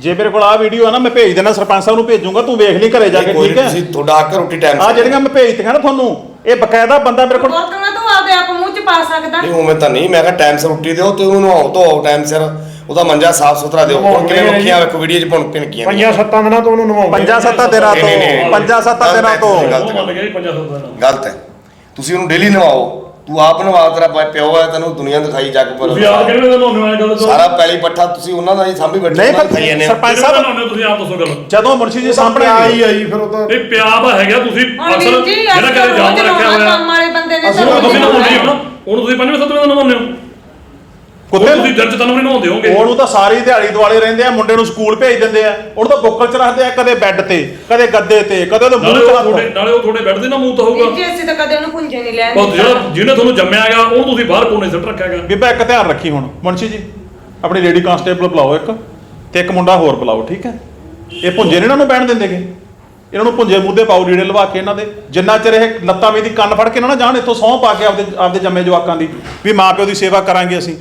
ਜੇ ਮੇਰੇ ਕੋਲ ਆ ਵੀਡੀਓ ਆ ਨਾ ਮੈਂ ਭੇਜ ਦੇਣਾ ਸਰਪੰਚ ਸਾਹਿਬ ਨੂੰ ਭੇਜੂਗਾ ਤੂੰ ਵੇਖ ਲਈ ਘਰੇ ਜਾ ਕੇ ਕੋਈ ਠੀਕ ਹੈ? ਤੁਸੀਂ ਤੁਹਾਡਾ ਹੱਕ ਹੈ ਰੋਟੀ ਟਾਈਮ ਆ ਜਿਹੜੀਆਂ ਮੈਂ ਭੇਜਤੀਆਂ ਨਾ ਤੁਹਾਨੂੰ ਇਹ ਬਕਾਇਦਾ ਬੰਦਾ ਮੇਰੇ ਕੋਲ ਬੋਤਲਾਂ ਤੋਂ ਆਪਦੇ ਆਪ ਮੂੰਹ ਚ ਪਾ ਸਕਦਾ। ਨਹੀਂ ਉਵੇਂ ਤਾਂ ਨਹੀਂ ਮੈਂ ਕਿਹਾ ਟਾਈਮ ਸਿਰ ਰੋਟੀ ਦਿਓ ਤੇ ਉਹਨੂੰ ਨਵਾਓ ਧੋਓ ਟਾਈਮ ਸਿਰ ਉਹਦਾ ਮੰਜਾ ਸਾਫ਼ ਸੁਥਰਾ ਦਿਓ। ਹੁਣ ਕਿਵੇਂ ਮੱਖੀਆਂ ਵੇਖੋ ਵੀਡੀਓ 'ਚ ਭੁਣ ਭਿਣਕੀਆਂ ਪੰਜਾਂ ਸੱਤਾਂ ਦਿਨਾਂ ਤੋਂ ਉਹਨੂੰ ਨਵਾਉਂਦੇ ਪੰਜਾਂ ਸੱਤਾਂ ਦਿਨਾਂ ਤੋਂ ਨਹੀਂ। ਪੰਜਾਂ ਸੱਤਾਂ ਦਿਨਾਂ ਤੋਂ। ਗਲਤ ਗਲਤ ਹੈ। ਤੁਸੀਂ ਉਹਨੂੰ ਡੇਲੀ ਨਵਾਓ। ਤੂੰ ਆਪ ਨਵਾ ਤੇਰਾ ਪ- ਪਿਓ ਹੈ ਤੈਨੂੰ ਦੁਨੀਆ ਦਿਖਾਈ ਜੱਗ ਪਰ ਤੁਸੀਂ ਆਪ ਕਿੰਨੇ ਦਾ ਨਮਾਉਂਦੇ ਹੋ ਇਹ ਗੱਲ ਦੱਸੋ ਸਾਰਾ ਪੈਲੀ ਪੱਠਾ ਤੁਸੀਂ ਉਹਨਾਂ ਦਾ ਹੀ ਸਾਂਭੀ ਬੈਠੇ ਨਹੀਂ, ਉਹਨਾਂ ਪਰ ਨੂੰ ਖਾਈ ਜਾਂਦੇ ਹੋ। ਸਰਪੰਚ ਸਾਹਿਬ ਹੋ ਤੁਸੀਂ ਆਪ ਦੱਸੋ ਗੱਲ। ਜਦੋਂ ਮੁਨਸ਼ੀ ਜੀ ਸਾਹਮਣੇ ਆਈ ਆਈ ਫਿਰ ਉਹ ਤਾਂ ਇਹ ਪਿਆ ਤਾਂ ਹੈਗਾ ਤੁਸੀਂ ਹੁਣ ਅਕਸਰ ਵੀਰ ਜੀ ਜਿਹੜਾ ਕਦੇ ਜਾਮ ਰੱਖਿਆ ਹੋਇਆ। ਕੰਮ ਵਾਲੇ ਬੰਦੇ ਨੇ ਅਸੀਂ ਤਾਂ ਤੁਸੀਂ ਨਹਾਉਂਦੇ ਹੋ। ਨਾ ਪੰਜਵੇਂ ਸੱਤਵੇਂ ਦਾ ਨਮਾਉਂਦੇ ਹੋ। ਕੁੱਤੇ ਉਹ ਤੁਸੀਂ ਚ ਤਨਵਰੀ ਨਹਾਉਂਦੇ ਹੋਗੇ ਉਹਨੂੰ ਤਾਂ ਸਾਰੀ ਦਿਹਾੜੀ ਦੁਆਲੇ ਰਹਿੰਦੇ ਆ ਮੁੰਡੇ ਨੂੰ ਸਕੂਲ ਭੇਜ ਦਿੰਦੇ ਆ। ਉਹਨੂੰ ਤਾਂ ਬੁੱਕਲ ਚ ਰੱਖਦੇ ਆ ਕਦੇ ਬੈੱਡ ਤੇ ਕਦੇ ਗੱਦੇ ਤੇ ਕਦੇ ਉਹਦੇ ਨਾਲੇ ਮੂੰਹ ਉਹ ਤੁਹਾਡੇ ਨਾਲੇ ਉਹ ਤੁਹਾਡੇ ਬੈੱਡ ਦੇ ਨਾ ਮੂੰਹ ਤਾਂ ਹੋਊਗਾ ਜੀ ਅਸੀਂ ਤਾਂ ਕਦੇ ਉਹਨੂੰ ਪੁੰਜੇ ਨਹੀਂ ਲੈਣ ਉਹ ਜਿਹੜਾ ਜਿਹਨੇ ਤੁਹਾਨੂੰ ਜੰਮਿਆ ਹੈਗਾ ਉਹ ਤੁਸੀਂ ਬਾਹਰ ਕੋਨੇ ਸਿੱਟ ਰੱਖਿਆ ਹੈਗਾ। ਬੀਬਾ ਇੱਕ ਧਿਆਨ ਰੱਖੀ ਹੁਣ ਮੁਨਸ਼ੀ ਜੀ। ਆਪਣੀ ਲੇਡੀ ਕਾਂਸਟੇਬਲ ਬੁਲਾਓ ਇੱਕ ਤੇ ਇੱਕ ਮੁੰਡਾ ਹੋਰ ਬੁਲਾਓ ਠੀਕ ਹੈ? ਇਹ ਭੁੰਜੇ ਨੇ ਇਹਨਾਂ ਨੂੰ ਬਹਿਣ ਦਿੰਦੇਗੇ। ਇਹਨਾਂ ਨੂੰ ਭੁੰਜੇ ਮੁੱਦੇ ਪਾਉ ਡੀੜੇ ਲਵਾ ਕੇ ਇਹਨਾਂ ਦੇ ਜਿੰਨਾ ਚਿਰ ਇਹ ਲੱਤਾਂ ਵੀ ਦੀ ਕੰਨ ਫੜ ਕੇ ਨਾ ਨਾ ਜਾਣ ਇੱਥੋਂ ਸਹੁੰ ਪਾ ਕੇ ਆਪਦੇ ਆਪਦੇ ਜੰਮੇ ਜਵਾਕਾਂ ਦੀ ਵੀ ਮਾਂ ਪਿਓ ਦੀ ਸੇਵਾ ਕਰਾਂਗੇ ਅਸੀਂ।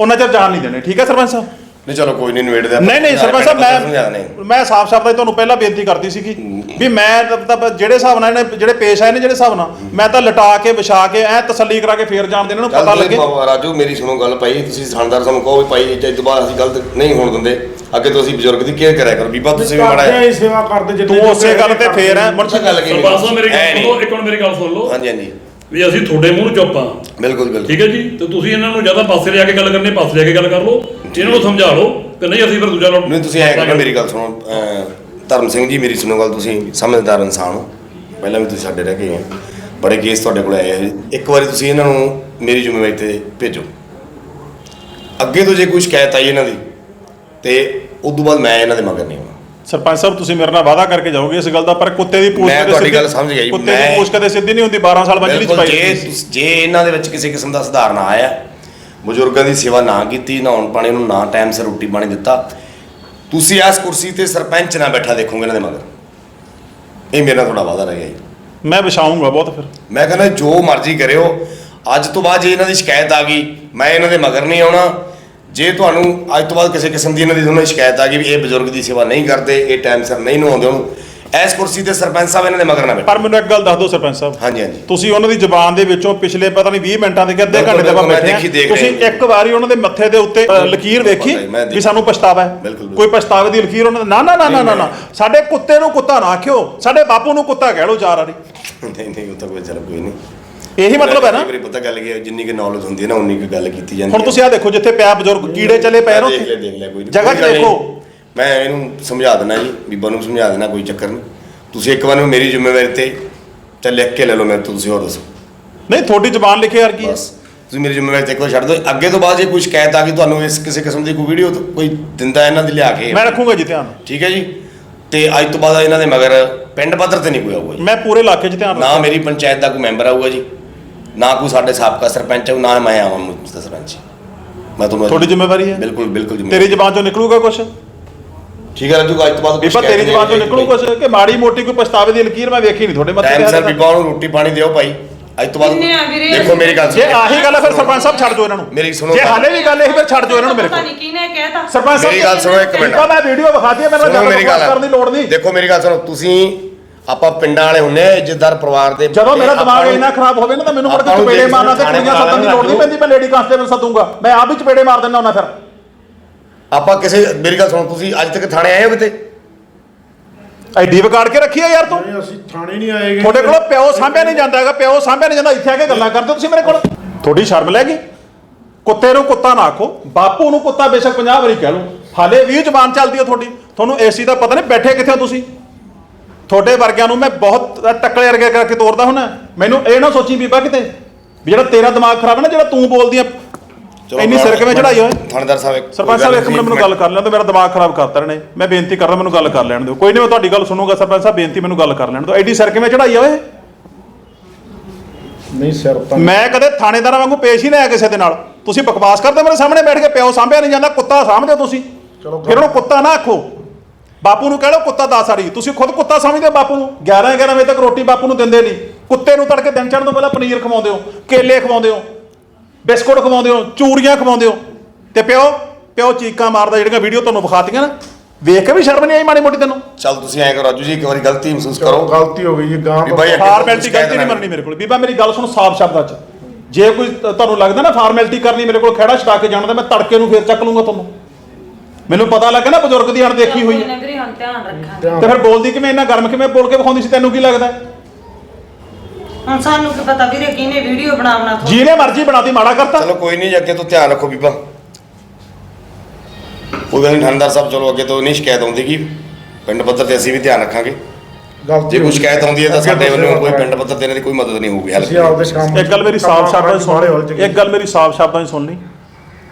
ਉਹਨਾਂ ਚਿਰ ਜਾਣ ਨਹੀਂ ਦੇਣੇ ਠੀਕ ਹੈ ਸਰਪੰਚ ਸਾਹਿਬ ਨਹੀਂ ਚਲੋ ਕੋਈ ਨਹੀਂ ਨਵੇੜਦੇ ਆਪਾਂ। ਨਹੀਂ ਨਹੀਂ ਸਰਪੰਚ ਸਮਝਾ ਸਾਹਿਬ। ਮੈਂ ਮੈਂ ਸਾਫ਼ 'ਚ ਤੁਹਾਨੂੰ ਪਹਿਲਾਂ ਬੇਨਤੀ ਕਰਦੀ ਸੀਗੀ ਵੀ ਮੈਂ ਤਾਂ- ਤਾਂ ਜਿਹੜੇ ਹਿਸਾਬ ਨਾਲ ਇਹਨੇ ਜਿਹੜੇ ਪੇਸ਼ ਆਏ ਨੇ ਜਿਹੜੇ ਹਿਸਾਬ ਨਾਲ ਮੈਂ ਤਾਂ ਲਟਾ ਕੇ ਵਿਛਾ ਕੇ ਐ ਤਸੱਲੀ ਕਰਾ ਕੇ ਫੇਰ ਜਾਣ ਦੇ ਇਹਨਾਂ ਨੂੰ ਪਤਾ ਲੱਗੇ ਰਾਜੂ ਮੇਰੀ ਸੁਣੋ ਗੱਲ ਭਾਈ ਤੁਸੀਂ ਥਾਣਦਾਰ ਸਾਨੂੰ ਕਹੋ ਵੀ ਭਾਈ ਇਹ ਤੋਂ ਬਾਅਦ ਅਸੀਂ ਗਲਤ ਨਹੀਂ ਹੋਣ ਦਿੰਦੇ ਅੱਗੇ ਤੋਂ ਅਸੀਂ ਬਜ਼ੁਰਗ ਦੀ ਕੇਅਰ ਕਰਿਆ ਕਰੋ ਬੀਬਾ ਤੁਸੀਂ ਵੀ ਮਾੜਾ ਕਰਦੇ ਹੈ ਸੇਵਾ ਕਰਦੇ ਜਿੱਥੇ ਤੂੰ ਉਸੇ ਗੱਲ ਤੇ ਫੇਰ ਹੈ ਮੁਰਸ਼ਾ ਗੱਲ ਕੀ ਸਰਪੰਚ ਸਾਹਿਬ ਮੇਰੀ ਐ ਗੱਲ ਨਹੀਂ। ਸੁਣੋ ਇੱਕ ਮਿੰਟ ਮੇਰੀ ਗੱਲ ਸੁਣ ਲਓ ਹਾਂਜੀ ਹਾਂਜੀ ਵੀ ਅਸੀਂ ਤੁਹਾਡੇ ਮੂੰਹ ਨੂੰ ਚੁੱਪ ਆ ਬਿਲਕੁਲ ਬਿਲਕੁਲ। ਠੀਕ ਹੈ ਜੀ? ਤੇ ਤੁਸੀਂ ਇਹਨਾਂ ਨੂੰ ਜ਼ਿਆਦਾ ਪਾਸੇ ਲਿਆ ਕੇ ਗੱਲ ਕਰਨੀ ਪਾਸੇ ਲਿਆ ਕੇ ਗੱਲ ਕਰ ਲਓ। ਇਹਨਾਂ ਨੂੰ ਸਮਝਾ ਲਓ ਤੇ ਨਹੀਂ ਅਸੀਂ ਫਿਰ ਦੂਜਾ ਲਓ ਨਹੀਂ ਤੁਸੀਂ ਐ ਕਰੋ ਮੇਰੀ ਗੱਲ ਸੁਣੋ। ਧਰਮ ਸਿੰਘ ਜੀ ਮੇਰੀ ਸੁਣੋ ਗੱਲ ਤੁਸੀਂ ਸਮਝਦਾਰ ਇਨਸਾਨ ਹੋ। ਪਹਿਲਾਂ ਵੀ ਤੁਸੀਂ ਸਾਡੇ ਰਹਿ ਗਏ ਹੋ। ਬੜੇ ਕੇਸ ਤੁਹਾਡੇ ਕੋਲ ਆਏ ਆ। ਇੱਕ ਵਾਰੀ ਤੁਸੀਂ ਇਹਨਾਂ ਨੂੰ ਮੇਰੀ ਜ਼ਿੰਮੇਵਾਰੀ ਤੇ ਭੇਜੋ। ਅੱਗੇ ਤੋਂ ਜੇ ਕੋਈ ਸ਼ਿਕਾਇਤ ਆਈ ਇਹਨਾਂ ਦੀ ਤੇ ਉਸ ਤੋਂ ਬਾਅਦ ਮੈਂ ਇਹਨਾਂ ਦੇ ਮਗਰ ਨਹੀਂ ਸਰਪੰਚ ਸਾਹਿਬ ਤੁਸੀਂ ਮੇਰੇ ਨਾਲ ਵਾਅਦਾ ਕਰਕੇ ਜਾਓਗੇ ਇਸ ਗੱਲ ਦਾ ਪਰ ਕੁੱਤੇ ਦੀ ਪੂਛ ਮੈਂ ਕਦੇ ਤੁਹਾਡੀ ਗੱਲ ਸਮਝ ਗਿਆ ਜੀ। ਕੁੱਤੇ ਦੀ ਮੈਂ- ਪੂਛ ਕਦੇ ਸਿੱਧੀ ਨਹੀਂ ਹੁੰਦੀ 12 ਸਾਲ ਬੰਜਲੀ ਚ ਬਿਲਕੁਲ ਪਾਈ ਜੇ। ਤੁਸ- ਜੇ ਇਹਨਾਂ ਦੇ ਵਿੱਚ ਕਿਸੇ ਕਿਸਮ ਦਾ ਸੁਧਾਰ ਨਾ ਆਇਆ ਬਜ਼ੁਰਗਾਂ ਦੀ ਸੇਵਾ ਨਾ ਕੀਤੀ ਨਹਾਉਣ ਪਾਣੀ ਨੂੰ ਨਾ ਟਾਈਮ ਸਿਰ ਰੋਟੀ ਪਾਣੀ ਦਿੱਤਾ ਤੁਸੀਂ ਇਸ ਕੁਰਸੀ ਤੇ ਸਰਪੰਚ ਨਾ ਬੈਠਾ ਦੇਖੋਗੇ ਇਹਨਾਂ ਦੇ ਮਗਰ ਇਹ ਮੇਰਾ ਤੁਹਾਡਾ ਵਾਅਦਾ ਰਹਿ ਗਿਆ ਜੀ ਮੈਂ ਵਿਛਾਉਂਗਾ ਬਹੁਤ ਫਿਰ ਮੈਂ ਕਹਿੰਦਾ ਜੋ ਮਰਜ਼ੀ ਕਰਿਓ ਅੱਜ ਤੋਂ ਬਾਅਦ ਜੇ ਇਹਨਾਂ ਦੀ ਸ਼ਿਕਾਇਤ ਆ ਗਈ ਮੈਂ ਇਹਨਾਂ ਦੇ ਮਗਰ ਨਹੀਂ ਆਉਣਾ ਜੇ ਤੁਹਾਨੂੰ ਅੱਜ ਤੋਂ ਬਾਅਦ ਕਿਸੇ ਕਿਸਮ ਦੀ ਇਹਨਾਂ ਦੀ ਤੁਹਾਨੂੰ ਸ਼ਿਕਾਇਤ ਆ ਗਈ ਵੀ ਇਹ ਬਜ਼ੁਰਗ ਦੀ ਸੇਵਾ ਨਹੀਂ ਕਰਦੇ ਇਹ ਟਾਈਮ ਸਿਰ ਨਹੀਂ ਨਹਾਉਂਦੇ ਉਹਨੂੰ ਇਸ ਕੁਰਸੀ ਤੇ ਸਰਪੰਚ ਸਾਹਿਬ ਇਹਨਾਂ ਦੇ ਮਗਰ ਨਾ ਬੈਠੋ। ਪਰ ਮੈਨੂੰ ਇੱਕ ਗੱਲ ਦੱਸ ਦਿਓ ਸਰਪੰਚ ਸਾਹਿਬ। ਹਾਂਜੀ ਹਾਂਜੀ। ਤੁਸੀਂ ਉਹਨਾਂ ਦੀ ਜ਼ੁਬਾਨ ਦੇ ਵਿੱਚੋਂ ਪਿਛਲੇ ਪਤਾ ਨਹੀਂ 20 ਮਿੰਟਾਂ ਦੇ ਕਿ ਅੱਧੇ ਘੰਟੇ ਦੇ ਬਾਅਦ ਬੈਠੇ ਤੁਸੀਂ ਰਿਹਾ ਇੱਕ ਵਾਰੀ ਉਹਨਾਂ ਦੇ ਮੱਥੇ ਦੇ ਉੱਤੇ ਲਕੀਰ ਵੇਖੀ ਵੀ। ਸਾਨੂੰ ਪਛਤਾਵਾ ਹੈ। ਕੋਈ ਪਛਤਾਵੇ ਦੀ ਲਕੀਰ ਉਹਨਾਂ ਦੇ? ਨਾ ਨਾ ਨਾ ਨਾ ਨਾ ਸਾਡੇ ਕੁੱਤੇ ਨੂੰ ਕੁੱਤਾ ਨਾ ਆਖਿਓ ਸਾਡੇ ਬਾਪੂ ਨੂੰ ਕੁੱਤਾ ਕਹਿ ਲਓ ਚਾਰ ਵਾਰੀ ਨਹੀਂ ਨਹੀਂ ਉਹ ਤਾਂ ਕੋਈ ਚੱਲ ਕੋਈ ਨਹੀਂ। ਇਹੀ ਮਤਲਬ ਹੈ ਨਾ? ਵਾਰੀ ਪਤਾ ਗੱਲ ਕੀ ਹੈ ਜਿੰਨੀ ਕਿ ਨੌਲੇਜ ਹੁੰਦੀ ਹੈ ਨਾ ਉਨੀ ਕੁ ਗੱਲ ਕੀਤੀ ਜਾਂਦੀ ਹੁਣ ਤੁਸੀਂ ਆ ਦੇਖੋ ਜਿੱਥੇ ਪਿਆ ਬਜ਼ੁਰਗ ਕੀੜੇ ਚਲੇ ਪਏ ਨੇ ਦੇਖ ਲਿਆ ਉੱਥੇ ਦੇਖ ਲਿਆ ਕੋਈ ਨਹੀਂ। ਜਗ੍ਹਾ 'ਚ ਕੋਈ ਗੱਲ ਨਹੀਂ। ਦੇਖੋ ਮੈਂ ਇਹਨੂੰ ਸਮਝਾ ਦੇਣਾ ਜੀ ਬੀਬਾ ਨੂੰ ਸਮਝਾ ਦੇਣਾ ਕੋਈ ਚੱਕਰ ਨਹੀਂ। ਤੁਸੀਂ ਇੱਕ ਵਾਰ ਨੂੰ ਮੇਰੀ ਜ਼ਿੰਮੇਵਾਰੀ ਤੇ ਚੱਲ ਲਿਖ ਕੇ ਲੈ ਲਓ ਮੇਰੇ ਤੋਂ ਤੁਸੀਂ ਹੋਰ ਦੱਸੋ। ਨਹੀਂ ਤੁਹਾਡੀ ਜ਼ੁਬਾਨ ਲਿਖੇ ਯਾਰ ਕੀ ਹੈ। ਬਸ। ਤੁਸੀਂ ਮੇਰੀ ਜ਼ਿੰਮੇਵਾਰੀ ਤੇ ਇੱਕ ਵਾਰ ਛੱਡ ਦਿਓ। ਅੱਗੇ ਤੋਂ ਬਾਅਦ ਜੇ ਕੋਈ ਸ਼ਿਕਾਇਤ ਆ ਗਈ ਤੁਹਾਨੂੰ ਇਸ ਕਿਸੇ ਕਿਸਮ ਦੀ ਕੋਈ ਵੀਡੀਓ ਕੋਈ ਦਿੰਦਾ ਇਹਨਾਂ ਦੀ ਲਿਆ ਕੇ। ਮੈਂ ਰੱਖੂੰਗਾ ਜੀ ਧਿਆਨ। ਠੀਕ ਹੈ ਜੀ? ਤੇ ਅੱਜ ਤੋਂ ਬਾਅਦ ਇਹਨਾਂ ਦੇ ਮਗਰ ਪਿੰਡ ਪੱਧਰ ਤੇ ਨਹੀਂ ਕੋਈ ਆਊਗਾ ਜੀ। ਮੈਂ ਪੂਰੇ ਇਲਾਕੇ 'ਚ ਧਿਆਨ ਨਾ ਮੇਰੀ ਪੰਚਾਇਤ ਦਾ ਕੋਈ ਮੈਂਬਰ ਆਊਗਾ ਜੀ। ਨਾ ਕੋਈ ਸਾਡੇ ਸਾਬਕਾ ਸਰਪੰਚ ਹੈ ਨਾ ਮੈਂ ਆਵਾਂ ਮੌਜੂਦਾ ਸਰਪੰਚ। ਮੈਂ ਤੁਹਾਨੂੰ ਤੁਹਾਡੀ ਜ਼ਿੰਮੇਵਾਰੀ ਹੈ? ਬਿਲਕੁਲ ਬਿਲਕੁਲ ਤੇਰੀ ਜ਼ਿੰਮੇਵਾਰੀ ਜ਼ਬਾਨ ਚੋਂ ਨਿਕਲੂਗਾ ਕੁਝ ਠੀਕ ਹੈ ਰਾਜੂ ਅੱਜ ਤੋਂ ਬਾਅਦ ਬੀਬਾ ਤੇਰੀ ਜ਼ਬਾਨ ਚੋਂ। ਨਿਕਲੂ ਕੁਝ ਕਿ ਮਾੜੀ ਮੋਟੀ ਕੋਈ ਪਛਤਾਵੇ ਦੀ ਲਕੀਰ ਮੈਂ ਵੇਖੀ ਨਹੀਂ ਤੁਹਾਡੇ ਮੱਥੇ ਟਾਈਮ ਤੇ ਸਰ ਬੀਬਾ ਨੂੰ ਰੋਟੀ ਪਾਣੀ ਦਿਓ ਭਾਈ। ਅੱਜ ਤੋਂ ਬਾਅਦ ਕਿੰਨੇ ਆ ਵੀਰੇ? ਦੇਖੋ ਮੇਰੀ ਗੱਲ ਜੇ ਸੁਣੋ। ਆਹੀ ਗੱਲ ਹੈ ਫਿਰ ਸਰਪੰਚ ਸਾਹਿਬ ਛੱਡ ਦਿਓ ਇਹਨਾਂ ਨੂੰ। ਮੇਰੀ ਸੁਣੋ ਜੇ ਗੱਲ। ਹਾਲੇ ਵੀ ਗੱਲ ਇਹ ਫਿਰ ਛੱਡ ਦਿਓ ਇਹਨਾਂ ਨੂੰ ਮੇਰੇ ਪਤਾ ਕੋਲ। ਨਹੀਂ ਕਿਹਨੇ ਕਹਿਤਾ ਸਰਪੰਚ ਸਾਹਿਬ ਮੇਰੀ ਗੱਲ ਸੁਣੋ ਇੱਕ ਮਿੰਟ। ਬੀਬਾ ਮੈਂ ਵੀਡੀਓ ਹੈ ਮੇਰੇ ਨਾਲ ਸੁਣੋ ਮੇਰੀ ਗੱਲ। ਕਰਨ ਦੀ ਲੋੜ ਨਹੀਂ। ਦੇਖੋ ਮੇਰੀ ਗੱਲ ਸੁਣੋ ਤੁਸੀਂ ਆਪਾਂ ਪਿੰਡਾਂ ਵਾਲੇ ਹੁੰਨੇ ਆ ਇੱਜ਼ਤਦਾਰ ਪਰਿਵਾਰ ਦੇ ਜਦੋਂ ਮੇਰਾ ਦਿਮਾਗ ਇੰਨਾ ਖਰਾਬ ਹੋਵੇ ਨਾ ਤਾਂ ਮੈਨੂੰ ਮੁੜ ਕੇ ਚਪੇੜੇ ਦੇਖ ਮਾਰਨਾ ਤੇ ਕੁੜੀਆਂ ਸੱਦਣ ਦੀ ਲੋੜ ਨਹੀਂ ਪੈਂਦੀ ਮੈਂ ਲੇਡੀ ਕਾਂਸਟੇਬਲ ਸੱਦੂਗਾ। ਮੈਂ ਆਪ ਵੀ ਚਪੇੜੇ ਮਾਰ ਦਿੰਦਾ ਉਹਨਾਂ ਫਿਰ। ਆਪਾਂ ਕਿਸੇ ਮੇਰੀ ਗੱਲ ਸੁਣੋ ਤੁਸੀਂ ਅੱਜ ਤੱਕ ਥਾਣੇ ਆਏ ਹੋ ਕਿਤੇ? ਐਡੀ ਵਿਗਾੜ ਕੇ ਰੱਖੀ ਹੈ ਯਾਰ ਤੂੰ। ਅਸੀਂ ਥਾਣੇ ਨਹੀਂ ਆਏਗੇ ਤੁਹਾਡੇ ਕੋਲ ਪਿਓ ਸਾਂਭਿਆ ਨਹੀਂ ਜਾਂਦਾ ਹੈਗਾ ਪਿਓ ਸਾਂਭਿਆ ਨਹੀਂ ਜਾਂਦਾ ਇੱਥੇ ਆ ਕੇ ਗੱਲਾਂ ਕਰਦੇ ਹੋ ਤੁਸੀਂ ਮੇਰੇ ਕੋਲ। ਤੁਹਾਡੀ ਸ਼ਰਮ ਲੈ ਗਈ। ਕੁੱਤੇ ਨੂੰ ਕੁੱਤਾ ਨਾ ਆਖੋ ਬਾਪੂ ਨੂੰ ਕੁੱਤਾ ਬੇਸ਼ੱਕ 50 ਵਾਰੀ ਕਹਿ ਲਓ। ਹਾਲੇ ਵੀ ਜ਼ਬਾਨ ਚੱਲਦੀ ਹੈ ਤੁਹਾਡੀ। ਤੁਹਾਨੂੰ ਏਸੀ ਦਾ ਪਤਾ ਨਹੀਂ ਬੈਠੇ ਕਿੱਥੇ ਹੋ ਤੁਸੀਂ? ਤੁਹਾਡੇ ਵਰਗਿਆਂ ਨੂੰ ਮੈਂ ਬਹੁਤ ਟੱਕਲੇ ਵਰਗੇ ਕਰਕੇ ਤੋਰਦਾ ਹੁੰਨਾ ਮੈਨੂੰ ਇਹ ਨਾ ਸੋਚੀ ਬੀਬਾ ਕਿਤੇ ਵੀ ਜਿਹੜਾ ਤੇਰਾ ਦਿਮਾਗ ਖਰਾਬ ਹੈ ਨਾ ਜਿਹੜਾ ਤੂੰ ਬੋਲਦੀ ਆ ਇੰਨੀ ਸਿਰ ਕਿਵੇਂ ਚੜਾਈ ਹੋਏ। ਥਾਣੇਦਾਰ ਸਾਹਿਬ ਇੱਕ- ਸਰਪੰਚ ਸਾਹਿਬ ਇੱਕ ਮਿੰਟ ਮੈਨੂੰ ਗੱਲ ਕਰ ਲੈਣ ਦਿਓ ਮੇਰਾ ਦਿਮਾਗ ਖਰਾਬ ਕਰਤਾ ਨੇ। ਮੈਂ ਬੇਨਤੀ ਕਰਦਾ ਮੈਨੂੰ ਗੱਲ ਕਰ ਲੈਣ ਦਿਓ। ਕੋਈ ਨਹੀਂ ਮੈਂ ਤੁਹਾਡੀ ਗੱਲ ਸੁਣੂਗਾ ਸਰਪੰਚ ਸਾਹਿਬ ਬੇਨਤੀ ਮੈਨੂੰ ਗੱਲ ਕਰ ਲੈਣ ਦਿਓ। ਐਡੀ ਸਿਰ ਕਿਵੇਂ ਚੜਾਈ ਆ ਓਏ। ਨਹੀਂ ਸਿਰ ਤਾਂ ਮੈਂ ਕਦੇ ਥਾਣੇਦਾਰਾਂ ਵਾਂਗੂ ਪੇਸ਼ ਹੀ ਨਹੀਂ ਆਇਆ ਕਿਸੇ ਦੇ ਨਾਲ। ਤੁਸੀਂ ਬਕਵਾਸ ਕਰਦੇ ਮੇਰੇ ਸਾਹਮਣੇ ਬੈਠ ਕੇ ਪਿਓ ਸਾਂਭਿਆ ਨਹੀਂ ਜਾਂਦਾ ਕੁੱਤਾ ਸਾਂਭਦੇ ਤੁਸੀਂ। ਚਲੋ ਫਿਰ ਉਹਨੂੰ ਕੁੱਤਾ ਨਾ ਆਖੋ। ਬਾਪੂ ਨੂੰ ਕਹਿ ਲਓ ਕੁੱਤਾ ਦੱਸ ਆੜੀ ਤੁਸੀਂ ਖੁਦ ਕੁੱਤਾ ਸਮਝਦੇ ਹੋ ਬਾਪੂ ਨੂੰ? 11 11 ਵਜੇ ਤੱਕ ਰੋਟੀ ਬਾਪੂ ਨੂੰ ਦਿੰਦੇ ਨਹੀਂ। ਕੁੱਤੇ ਨੂੰ ਤੜਕੇ ਦਿਨ ਚੜ੍ਹਨ ਤੋਂ ਪਹਿਲਾਂ ਪਨੀਰ ਖਵਾਉਂਦੇ ਹੋ ਕੇਲੇ ਖਵਾਉਂਦੇ ਹੋ ਬਿਸਕੁਟ ਖਵਾਉਂਦੇ ਹੋ ਚੂਰੀਆਂ ਖਵਾਉਂਦੇ ਹੋ। ਤੇ ਪਿਓ ਪਿਓ ਚੀਕਾਂ ਮਾਰਦਾ ਜਿਹੜੀਆਂ ਵੀਡੀਓ ਤੁਹਾਨੂੰ ਵਿਖਾਤੀਆਂ ਨਾ ਵੇਖ ਕੇ ਵੀ ਸ਼ਰਮ ਨਹੀਂ ਆਈ ਮਾੜੀ ਮੋਟੀ ਤੈਨੂੰ? ਚੱਲ ਤੁਸੀਂ ਐਂ ਕਰੋ ਰਾਜੂ ਜੀ ਇੱਕ ਵਾਰੀ ਗਲਤੀ ਮਹਿਸੂਸ ਕਰੋ। ਗਲਤੀ ਹੋ ਗਈ ਜੀ ਗਾਂ ਵੀ ਤੋਂ ਬਾਈ ਅੱਗੇ ਫਾਰਮੈਲਿਟੀ ਗਲਤੀ ਨਹੀਂ ਮੰਨਣੀ ਮੇਰੇ ਕੋਲ। ਬੀਬਾ ਮੇਰੀ ਗੱਲ ਸੁਣ ਸਾਫ਼ ਸ਼ਬਦਾਂ 'ਚ। ਜੇ ਕੋਈ ਤੁਹਾਨੂੰ ਲੱਗਦਾ ਨਾ ਫਾਰਮੈਲਿਟੀ ਕਰਨੀ ਮੇਰੇ ਕੋਲ ਖੜਾ ਛਡਾ ਕੇ ਜਾਣਾ ਤਾਂ ਮੈਂ ਤੜਕੇ ਨੂੰ ਫੇਰ ਚੱਕ ਲੂੰਗਾ ਤੁਹਾਨੂੰ। ਮੈਨੂੰ ਪਤਾ ਲੱਗਾ ਨਾ ਬਜ਼ੁਰਗ ਦੀ ਅਣਦੇਖੀ ਹੋਈ। ਹੈ ਵੀਰੇ ਹੁਣ ਧਿਆਨ ਰੱਖਾਂ ਤੇ ਫਿਰ ਬੋਲਦੀ ਕਿਵੇਂ ਇੰਨਾ ਗਰਮ ਕਿਵੇਂ ਬੋਲ ਕੇ ਵਿਖਾਉਂਦੀ ਸੀ ਤੈਨੂੰ ਕੀ ਲੱਗਦਾ? ਹੁਣ ਸਾਨੂੰ ਕੀ ਪਤਾ ਵੀਰੇ ਕਿਹਨੇ ਵੀਡੀਓ ਬਣਾਉਣਾ ਜਿਹਨੇ ਮਰਜ਼ੀ ਬਣਾਤੀ ਮਾੜਾ ਕਰਤਾ। ਚਲੋ ਕੋਈ ਨਹੀਂ ਅੱਗੇ ਤੋਂ ਧਿਆਨ ਰੱਖੋ ਬੀਬਾ। ਕੋਈ ਗੱਲ ਨਹੀਂ ਥਾਣੇਦਾਰ ਸਾਹਿਬ ਚਲੋ ਅੱਗੇ ਤੋਂ ਨਹੀਂ ਸ਼ਿਕਾਇਤ ਆਉਂਦੀ ਕਿ ਪਿੰਡ ਪੱਧਰ ਤੇ ਅਸੀਂ ਵੀ ਧਿਆਨ ਰੱਖਾਂਗੇ। ਜੇ ਕੋਈ। ਸ਼ਿਕਾਇਤ ਆਉਂਦੀ ਹੈ ਤਾਂ ਸਾਡੇ ਵੱਲੋਂ ਕੋਈ ਪਿੰਡ ਪੱਧਰ ਤੇ ਇਹਨਾਂ ਦੀ ਕੋਈ ਮਦਦ ਨਹੀਂ ਹੋਊਗੀ ਕੰਮ ਇੱਕ ਗੱਲ ਮੇਰੀ ਸਾਫ਼ ਸ਼ਬਦਾਂ 'ਚ ਸੁਣ। ਚ ਇੱਕ ਗੱਲ ਮੇਰੀ ਸਾਫ਼ ਸ਼ਬਦਾਂ 'ਚ ਸੁਣ ਲਈ।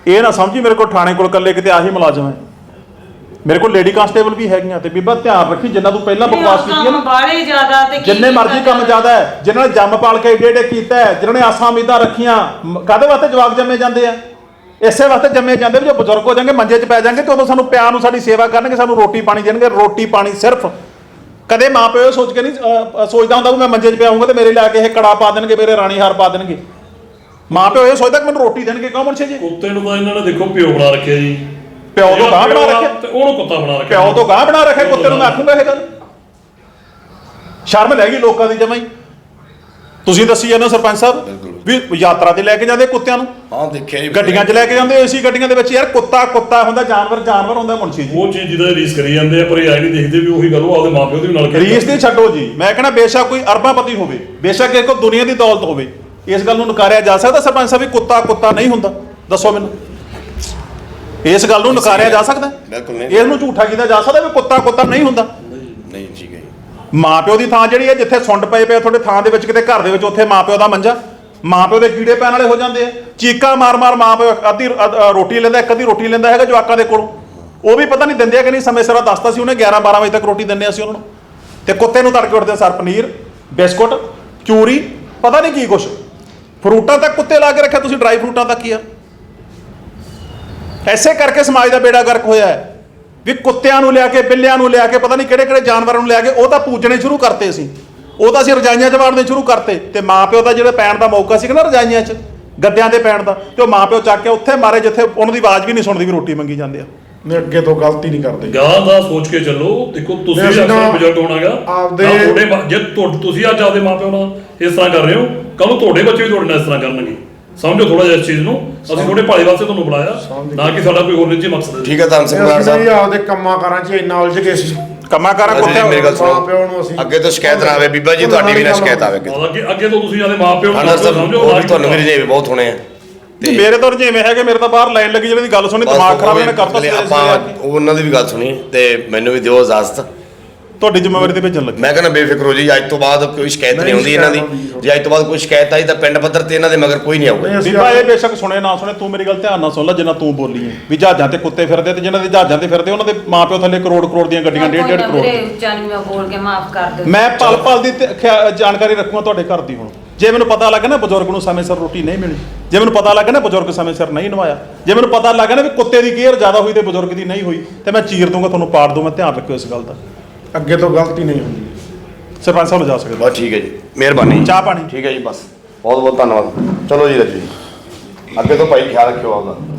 ਇਹ ਨਾ ਸਮਝੀ ਮੇਰੇ ਕੋਲ ਥਾਣੇ ਕੋਲ ਕੱਲੇ ਕਿਤੇ ਆਹੀ ਮੁਲਾਜ਼ਮ ਹੈ। ਮੇਰੇ ਕੋਲ ਲੇਡੀ ਕਾਂਸਟੇਬਲ ਵੀ ਹੈਗੀਆਂ ਤੇ ਬੀਬਾ ਧਿਆਨ ਰੱਖੀ ਜਿੰਨਾ ਤੂੰ ਪਹਿਲਾਂ ਬਕਵਾਸ ਕੀਤੀ ਹੈ ਨਾ। ਬਾਲੇ ਜ਼ਿਆਦਾ ਤੇ ਕੀ ਜਿੰਨੇ ਮਰਜ਼ੀ ਕੰਮ ਜ਼ਿਆਦਾ ਹੈ ਜਿਨ੍ਹਾਂ ਨੇ ਜੰਮ ਪਾਲ ਕੇ ਏਡੇ ਏਡੇ ਕੀਤਾ ਹੈ ਜਿਨ੍ਹਾਂ ਨੇ ਆਸਾਂ ਉਮੀਦਾਂ ਰੱਖੀਆਂ ਮ- ਕਾਹਦੇ ਵਾਸਤੇ ਜਵਾਕ ਜੰਮੇ ਜਾਂਦੇ ਆ? ਇਸੇ ਵਾਸਤੇ ਜੰਮੇ ਜਾਂਦੇ ਵੀ ਜੋ ਬਜ਼ੁਰਗ ਹੋ ਜਾਣਗੇ ਮੰਜੇ 'ਚ ਪੈ ਜਾਣਗੇ ਤੇ ਉਦੋਂ ਸਾਨੂੰ ਪਿਆਰ ਨੂੰ ਸਾਡੀ ਸੇਵਾ ਕਰਨਗੇ ਸਾਨੂੰ ਰੋਟੀ ਪਾਣੀ ਦੇਣਗੇ ਰੋਟੀ ਪਾਣੀ ਸਿਰਫ। ਕਦੇ ਮਾਂ ਪਿਓ ਇਹ ਸੋਚ ਕੇ ਨਹੀਂ ਅ, ਅ, ਸੋਚਦਾ ਹੁੰਦਾ ਵੀ ਮੈਂ ਮੰਜੇ 'ਚ ਪਿਆ ਹੋਊਂਗਾ ਤੇ ਮੇਰੇ ਲਿਆ ਕੇ ਇਹ ਕੜਾ ਪਾ ਦੇਣਗੇ ਮੇਰੇ ਰਾਣੀ ਹਾਰ ਪਾ ਦੇਣਗੇ। ਮਾਂ ਪਿਓ ਇਹ ਸੋਚਦਾ ਕਿ ਮੈਨੂੰ ਰੋਟੀ ਦੇਣਗੇ ਕਿਉਂ ਮਨਸ਼ੇ ਜੀ? ਕੁੱਤੇ ਨੂੰ ਤਾਂ ਇਹਨਾਂ ਨੇ ਦੇਖੋ ਪਿਓ ਬਣਾ ਰੱਖਿਆ ਜੀ। ਪਿਓ ਤੋਂ ਗਾਂ ਬਣਾ ਰੱਖਿਆ। ਤੇ ਉਹਨੂੰ ਕੁੱਤਾ ਬਣਾ ਰੱਖਿਆ। ਪਿਓ ਤੋਂ ਗਾਂ ਬਣਾ ਰੱਖਿਆ ਕੁੱਤੇ ਨੂੰ ਮੈਂ ਆਖੂੰਗਾ ਇਹ ਗੱਲ। ਸ਼ਰਮ ਲੈ ਗਈ ਲੋਕਾਂ ਦੀ ਜਮਾਂ ਹੀ ਤੁਸੀਂ ਦੱਸੀ ਜਾਂਦੇ ਸਰਪੰਚ ਸਾਹਿਬ ਵੀ ਯਾਤਰਾ ਤੇ ਲੈ ਕੇ ਜਾਂਦੇ ਕੁੱਤਿਆਂ ਨੂੰ? ਹਾਂ ਦੇਖਿਆ ਜੀ। ਗੱਡੀਆਂ 'ਚ ਲੈ ਕੇ ਜਾਂਦੇ ਏਸੀ ਗੱਡੀਆਂ ਦੇ ਵਿੱਚ। ਯਾਰ ਕੁੱਤਾ ਕੁੱਤਾ ਹੁੰਦਾ ਜਾਨਵਰ ਜਾਨਵਰ ਹੁੰਦਾ ਮੁਨਸ਼ੀ ਜੀ। ਉਹ ਚੀਜ਼ ਜਿਹਦਾ ਰੀਸ ਕਰੀ ਜਾਂਦੇ ਆ ਪਰ ਇਹ ਆਈ ਨਹੀਂ ਦੇਖਦੇ ਵੀ ਉਹੀ ਗੱਲ ਉਹ ਆਪਦੇ ਮਾਪਿਓ ਦੀ ਨਾਲ ਕਰੀ ਰੀਸ ਦੀ ਛੱਡੋ ਜੀ। ਮੈਂ ਕਹਿੰਦਾ ਬੇਸ਼ੱਕ ਕੋਈ ਅਰਬਾਪਤੀ ਹੋਵੇ ਬੇਸ਼ੱਕ ਇਹ ਕੋਈ ਦੁਨੀਆ ਦੀ ਦੌਲਤ ਹੋਵੇ ਇਸ ਗੱਲ ਨੂੰ ਨਕਾਰਿਆ ਜਾ ਸਕਦਾ ਸਰਪੰਚ ਸਾਹਿਬ ਵੀ ਕੁੱਤਾ ਕੁੱਤਾ ਨਹੀਂ ਹੁੰਦਾ। ਦੱਸੋ ਮੈਨੂੰ। ਇਸ ਗੱਲ ਨੂੰ ਨਕਾਰਿਆ ਜਾ ਸਕਦਾ। ਬਿਲਕੁਲ ਨਹੀਂ। ਇਸ ਨੂੰ ਝੂਠਾ ਕੀਤਾ ਜਾ ਸਕਦਾ ਵੀ ਕੁੱਤਾ ਕੁੱਤਾ ਨਹੀਂ ਹੁੰਦਾ। ਨਹੀਂ ਜੀ ਮਾਂ ਪਿਓ ਦੀ ਥਾਂ ਜਿਹੜੀ ਹੈ ਜਿੱਥੇ ਸੁੰਡ ਪਏ ਪਏ ਤੁਹਾਡੇ ਥਾਂ ਦੇ ਵਿੱਚ ਕਿਤੇ ਘਰ ਦੇ ਵਿੱਚ ਉੱਥੇ ਮਾਂ ਪਿਓ ਦਾ ਮੰਜਾ। ਮਾਂ ਪਿਓ ਦੇ ਕੀੜੇ ਪੈਣ ਵਾਲੇ ਹੋ ਜਾਂਦੇ ਆ। ਚੀਕਾਂ ਮਾਰ ਮਾਰ ਮਾਂ ਪਿਓ ਅੱਧੀ ਰੋਟੀ ਲੈਂਦਾ ਇੱਕ ਅੱਧੀ ਰੋਟੀ ਲੈਂਦਾ ਹੈਗਾ ਜਵਾਕਾਂ ਦੇ ਕੋਲੋਂ। ਉਹ ਵੀ ਪਤਾ ਨਹੀਂ ਦਿੰਦੇ ਆ ਕਿ ਨਹੀਂ ਸਮੇਂ ਸਿਰ ਦੱਸਤਾ ਸੀ ਉਹਨੇ 11 12 ਵਜੇ ਤੱਕ ਰੋਟੀ ਦਿੰਦੇ ਆ ਸੀ ਉਹਨਾਂ ਨੂੰ। ਤੇ ਕੁੱਤੇ ਨੂੰ ਤੜਕੇ ਉੱਠਦੇ ਸਰ ਪਨੀਰ ਬਿਸਕੁਟ ਚੂਰੀ ਪਤਾ ਨਹੀਂ ਕੀ ਕੁਛ। ਫਰੂਟਾਂ ਤੱਕ ਕੁੱਤੇ ਲਾ ਕੇ ਰੱਖਿਆ ਤੁਸੀਂ ਡਰਾਈ ਫਰੂਟਾਂ ਤੱਕ ਹੀ ਆ। ਐਸੇ ਕਰਕੇ ਸਮਾਜ ਦਾ ਬੇੜਾ ਗਰਕ ਹੋਇਆ ਹੈ ਵੀ ਕੁੱਤਿਆਂ ਨੂੰ ਲਿਆ ਕੇ ਬਿੱਲਿਆਂ ਨੂੰ ਲਿਆ ਕੇ ਪਤਾ ਨਹੀਂ ਕਿਹੜੇ ਕਿਹੜੇ ਜਾਨਵਰਾਂ ਨੂੰ ਲਿਆ ਕੇ ਉਹ ਤਾਂ ਪੂਜਣੇ ਸ਼ੁਰੂ ਕਰਤੇ ਸੀ। ਉਹ ਤਾਂ ਅਸੀਂ ਰਜਾਈਆਂ 'ਚ ਵਾੜਨੇ ਸ਼ੁਰੂ ਕਰਤੇ। ਤੇ ਮਾਪਿਓ ਦਾ ਜਿਹੜਾ ਪੈਣ ਦਾ ਮੌਕਾ ਸੀ ਨਾ ਰਜਾਈਆਂ 'ਚ ਗੱਦਿਆਂ ਦੇ ਪੈਣ ਦਾ ਤੇ ਉਹ ਮਾਪਿਓ ਚੱਕ ਕੇ ਉੱਥੇ ਮਾਰੇ ਜਿੱਥੇ ਉਹਨਾਂ ਦੀ ਆਵਾਜ਼ ਵੀ ਨਹੀਂ ਸੁਣਦੀ ਵੀ ਰੋਟੀ ਮੰਗੀ ਜਾਂਦੇ ਆ। ਨੇ ਅੱਗੇ ਤੋਂ ਗਲਤੀ ਨਹੀਂ ਕਰਦੇ। ਗਾਂ ਦਾ ਸੋਚ ਕੇ ਚੱਲੋ ਦੇਖੋ ਤੁਸੀਂ ਅਕਸਰ ਨਾ ਬਜ਼ੁਰਗ ਹੋਣਾਗਾ। ਆਪਦੇ- ਤੁਹਾਡੇ ਮਾ- ਜੇ ਤੁਸੀਂ ਅੱਜ ਆਪਦੇ ਮਾਪਿਓ ਨਾਲ ਇਸ ਤਰ੍ਹਾਂ ਕਰ ਰਹੇ ਹੋ ਕੱਲ ਨੂੰ ਤੁਹਾਡੇ ਬੱਚੇ ਵੀ ਤੁਹਾਡੇ ਨਾਲ ਇਸ ਤਰ੍ਹਾਂ ਕਰਨਗੇ। ਸਮਝੋ ਥੋੜਾ ਜਿਹਾ ਇਸ ਚੀਜ਼ ਨੂੰ। ਅਸੀਂ ਤੁਹਾਡੇ ਭਾਲੇ ਵਾਸਤੇ ਤੁਹਾਨੂੰ ਬੁਲਾਇਆ। ਨਾ ਕਿ ਸਾਡਾ ਕੋਈ ਹੋਰ ਨਿੱਜੀ ਮਕਸਦ ਹੈ। ਠੀਕ ਹੈ ਧੰਨ ਸਿੰਘ ਬਰਾੜ ਅਸੀਂ ਵੀ ਸਾਹਿਬ। ਆਪਦੇ ਕੰਮਾਂ ਕਾਰਾਂ 'ਚ ਇੰਨਾ ਉਲਝ ਗਏ ਸੀ। ਕੰਮਾਂ ਕਾਰਾਂ ਰਾਜੂ ਜੀ, ਕੁੱਤੇ ਮੇਰੀ ਗੱਲ ਮਾਂ ਪਿਓ ਨੂੰ ਅਸੀਂ- ਅੱਗੇ ਤੋਂ ਸ਼ਿਕਾਇਤ ਨਾ ਆਵੇ ਬੀਬਾ ਜੀ ਤੁਹਾਡੀ ਵੀ ਨਾ ਸ਼ਿਕਾਇਤ ਆਵੇ ਅੱਗੇ ਤੋਂ। ਅੱਗੇ ਅੱਗੇ ਤੋਂ ਤੁਸੀਂ ਆਪਦੇ ਮਾਪਿਓ ਨੂੰ ਉਹ ਨਾ ਵੀ ਕਿ ਤੁਹਾਨੂੰ ਮੇਰੇ ਜਿਹੇ ਬਹੁਤ ਹੋਣੇ ਆ। ਤੇ ਮੇਰੇ ਤੋਂ ਜਿਵੇਂ ਹੈਗੇ ਮੇਰੇ ਤਾਂ ਬਾਹਰ ਲਾਈਨ ਲੱਗੀ ਜਿਹੜੀ ਦੀ ਗੱਲ ਸੁਣੀ ਦਿਮਾਗ ਖਰਾਬ ਇਹਨੇ ਕਰਤਾ ਆਪਾਂ ਕੇ। ਉਹਨਾਂ ਦੀ ਵੀ ਗੱਲ ਸੁਣੀ ਤੇ ਮੈਨੂੰ ਵੀ ਦਿਓ ਇਜਾਜ਼ਤ। ਤੁਹਾਡੀ ਜ਼ਿੰਮੇਵਾਰੀ ਤੇ ਭੇਜਣ ਲੱਗੇ। ਮੈਂ ਕਹਿੰਦਾ ਬੇਫਿਕਰ ਹੋ ਜੀ ਅੱਜ ਤੋਂ ਬਾਅਦ ਕੋਈ ਸ਼ਿਕਾਇਤ ਨਹੀਂ ਹੁੰਦੀ ਇਹਨਾਂ ਦੀ। ਜੇ ਅੱਜ ਤੋਂ ਬਾਅਦ ਕੋਈ ਸ਼ਿਕਾਇਤ ਆਈ ਤਾਂ ਪਿੰਡ ਪੱਧਰ ਤੇ ਇਹਨਾਂ ਦੇ ਮਗਰ ਕੋਈ ਨਹੀਂ ਆਊਗਾ। ਬੀਬਾ ਇਹ ਬੇਸ਼ੱਕ ਸੁਣੇ ਨਾ ਸੁਣੇ ਤੂੰ ਮੇਰੀ ਗੱਲ ਧਿਆਨ ਨਾਲ ਸੁਣ ਲੈ ਜਿੰਨਾ ਤੂੰ ਬੋਲੀ ਹੈ ਵੀ ਜਹਾਜ਼ਾਂ ਤੇ ਕੁੱਤੇ ਫਿਰਦੇ ਤੇ ਜਿਨ੍ਹਾਂ ਦੇ ਜਹਾਜ਼ਾਂ ਤੇ ਫਿਰਦੇ ਉਹਨਾਂ ਦੇ ਮਾਪਿਓ ਥੱਲੇ ਕਰੋੜ ਕਰੋੜ ਦੀਆਂ ਗੱਡੀਆਂ ਡੇਢ ਡੇਢ ਕਰੋੜ ਨਹੀਂ ਮੈਂ ਬੋਲ ਕੇ ਮਾਫ ਕਰ ਦਿਓ। ਮੈਂ ਪਲ ਪਲ ਦੀ ਜਾਣਕਾਰੀ ਰੱਖੂਗਾ ਤੁਹਾਡੇ ਘਰ ਦੀ ਹੁਣ। ਜੇ ਮੈਨੂੰ ਪਤਾ ਲੱਗਾ ਨਾ ਬਜ਼ੁਰਗ ਨੂੰ ਸਮੇਂ ਸਿਰ ਰੋਟੀ ਨਹੀਂ ਮਿਲੀ ਜੇ ਮੈਨੂੰ ਪਤਾ ਲੱਗਾ ਨਾ ਬਜ਼ੁਰਗ ਸਮੇਂ ਸਿਰ ਨਹੀਂ ਨਵਾਇਆ ਜੇ ਮੈਨੂੰ ਪਤਾ ਲੱਗਾ ਨਾ ਵੀ ਕੁੱਤੇ ਦੀ ਕੇਅਰ ਜ਼ਿਆਦਾ ਹੋਈ ਤੇ ਬਜ਼ੁਰਗ ਦੀ ਨਹੀਂ ਹੋਈ ਤੇ ਮੈਂ ਚੀਰ ਦੂੰਗਾ ਤੁਹਾਨੂੰ ਪਾੜ ਦੂੰਗਾ ਧਿਆਨ ਰੱਖਿਓ ਇਸ ਗੱਲ ਦਾ। ਅੱਗੇ ਤੋਂ ਗਲਤੀ ਨਹੀਂ ਹੁੰਦੀ। ਸਰਪੰਚ ਸਾਹਿਬ ਨੂੰ ਜਾ ਸਕਦੇ ਬਸ ਠੀਕ ਹੈ ਜੀ। ਮਿਹਰਬਾਨੀ ਚਾਹ ਪਾਣੀ। ਠੀਕ ਹੈ ਜੀ ਬਸ। ਬਹੁਤ ਬਹੁਤ ਧੰਨਵਾਦ। ਚਲੋ ਜੀ ਰੱਜੀ ਅੱਗੇ ਤੋਂ ਭਾਈ ਖਿਆਲ ਰੱਖਿਓ ਆਪਦਾ।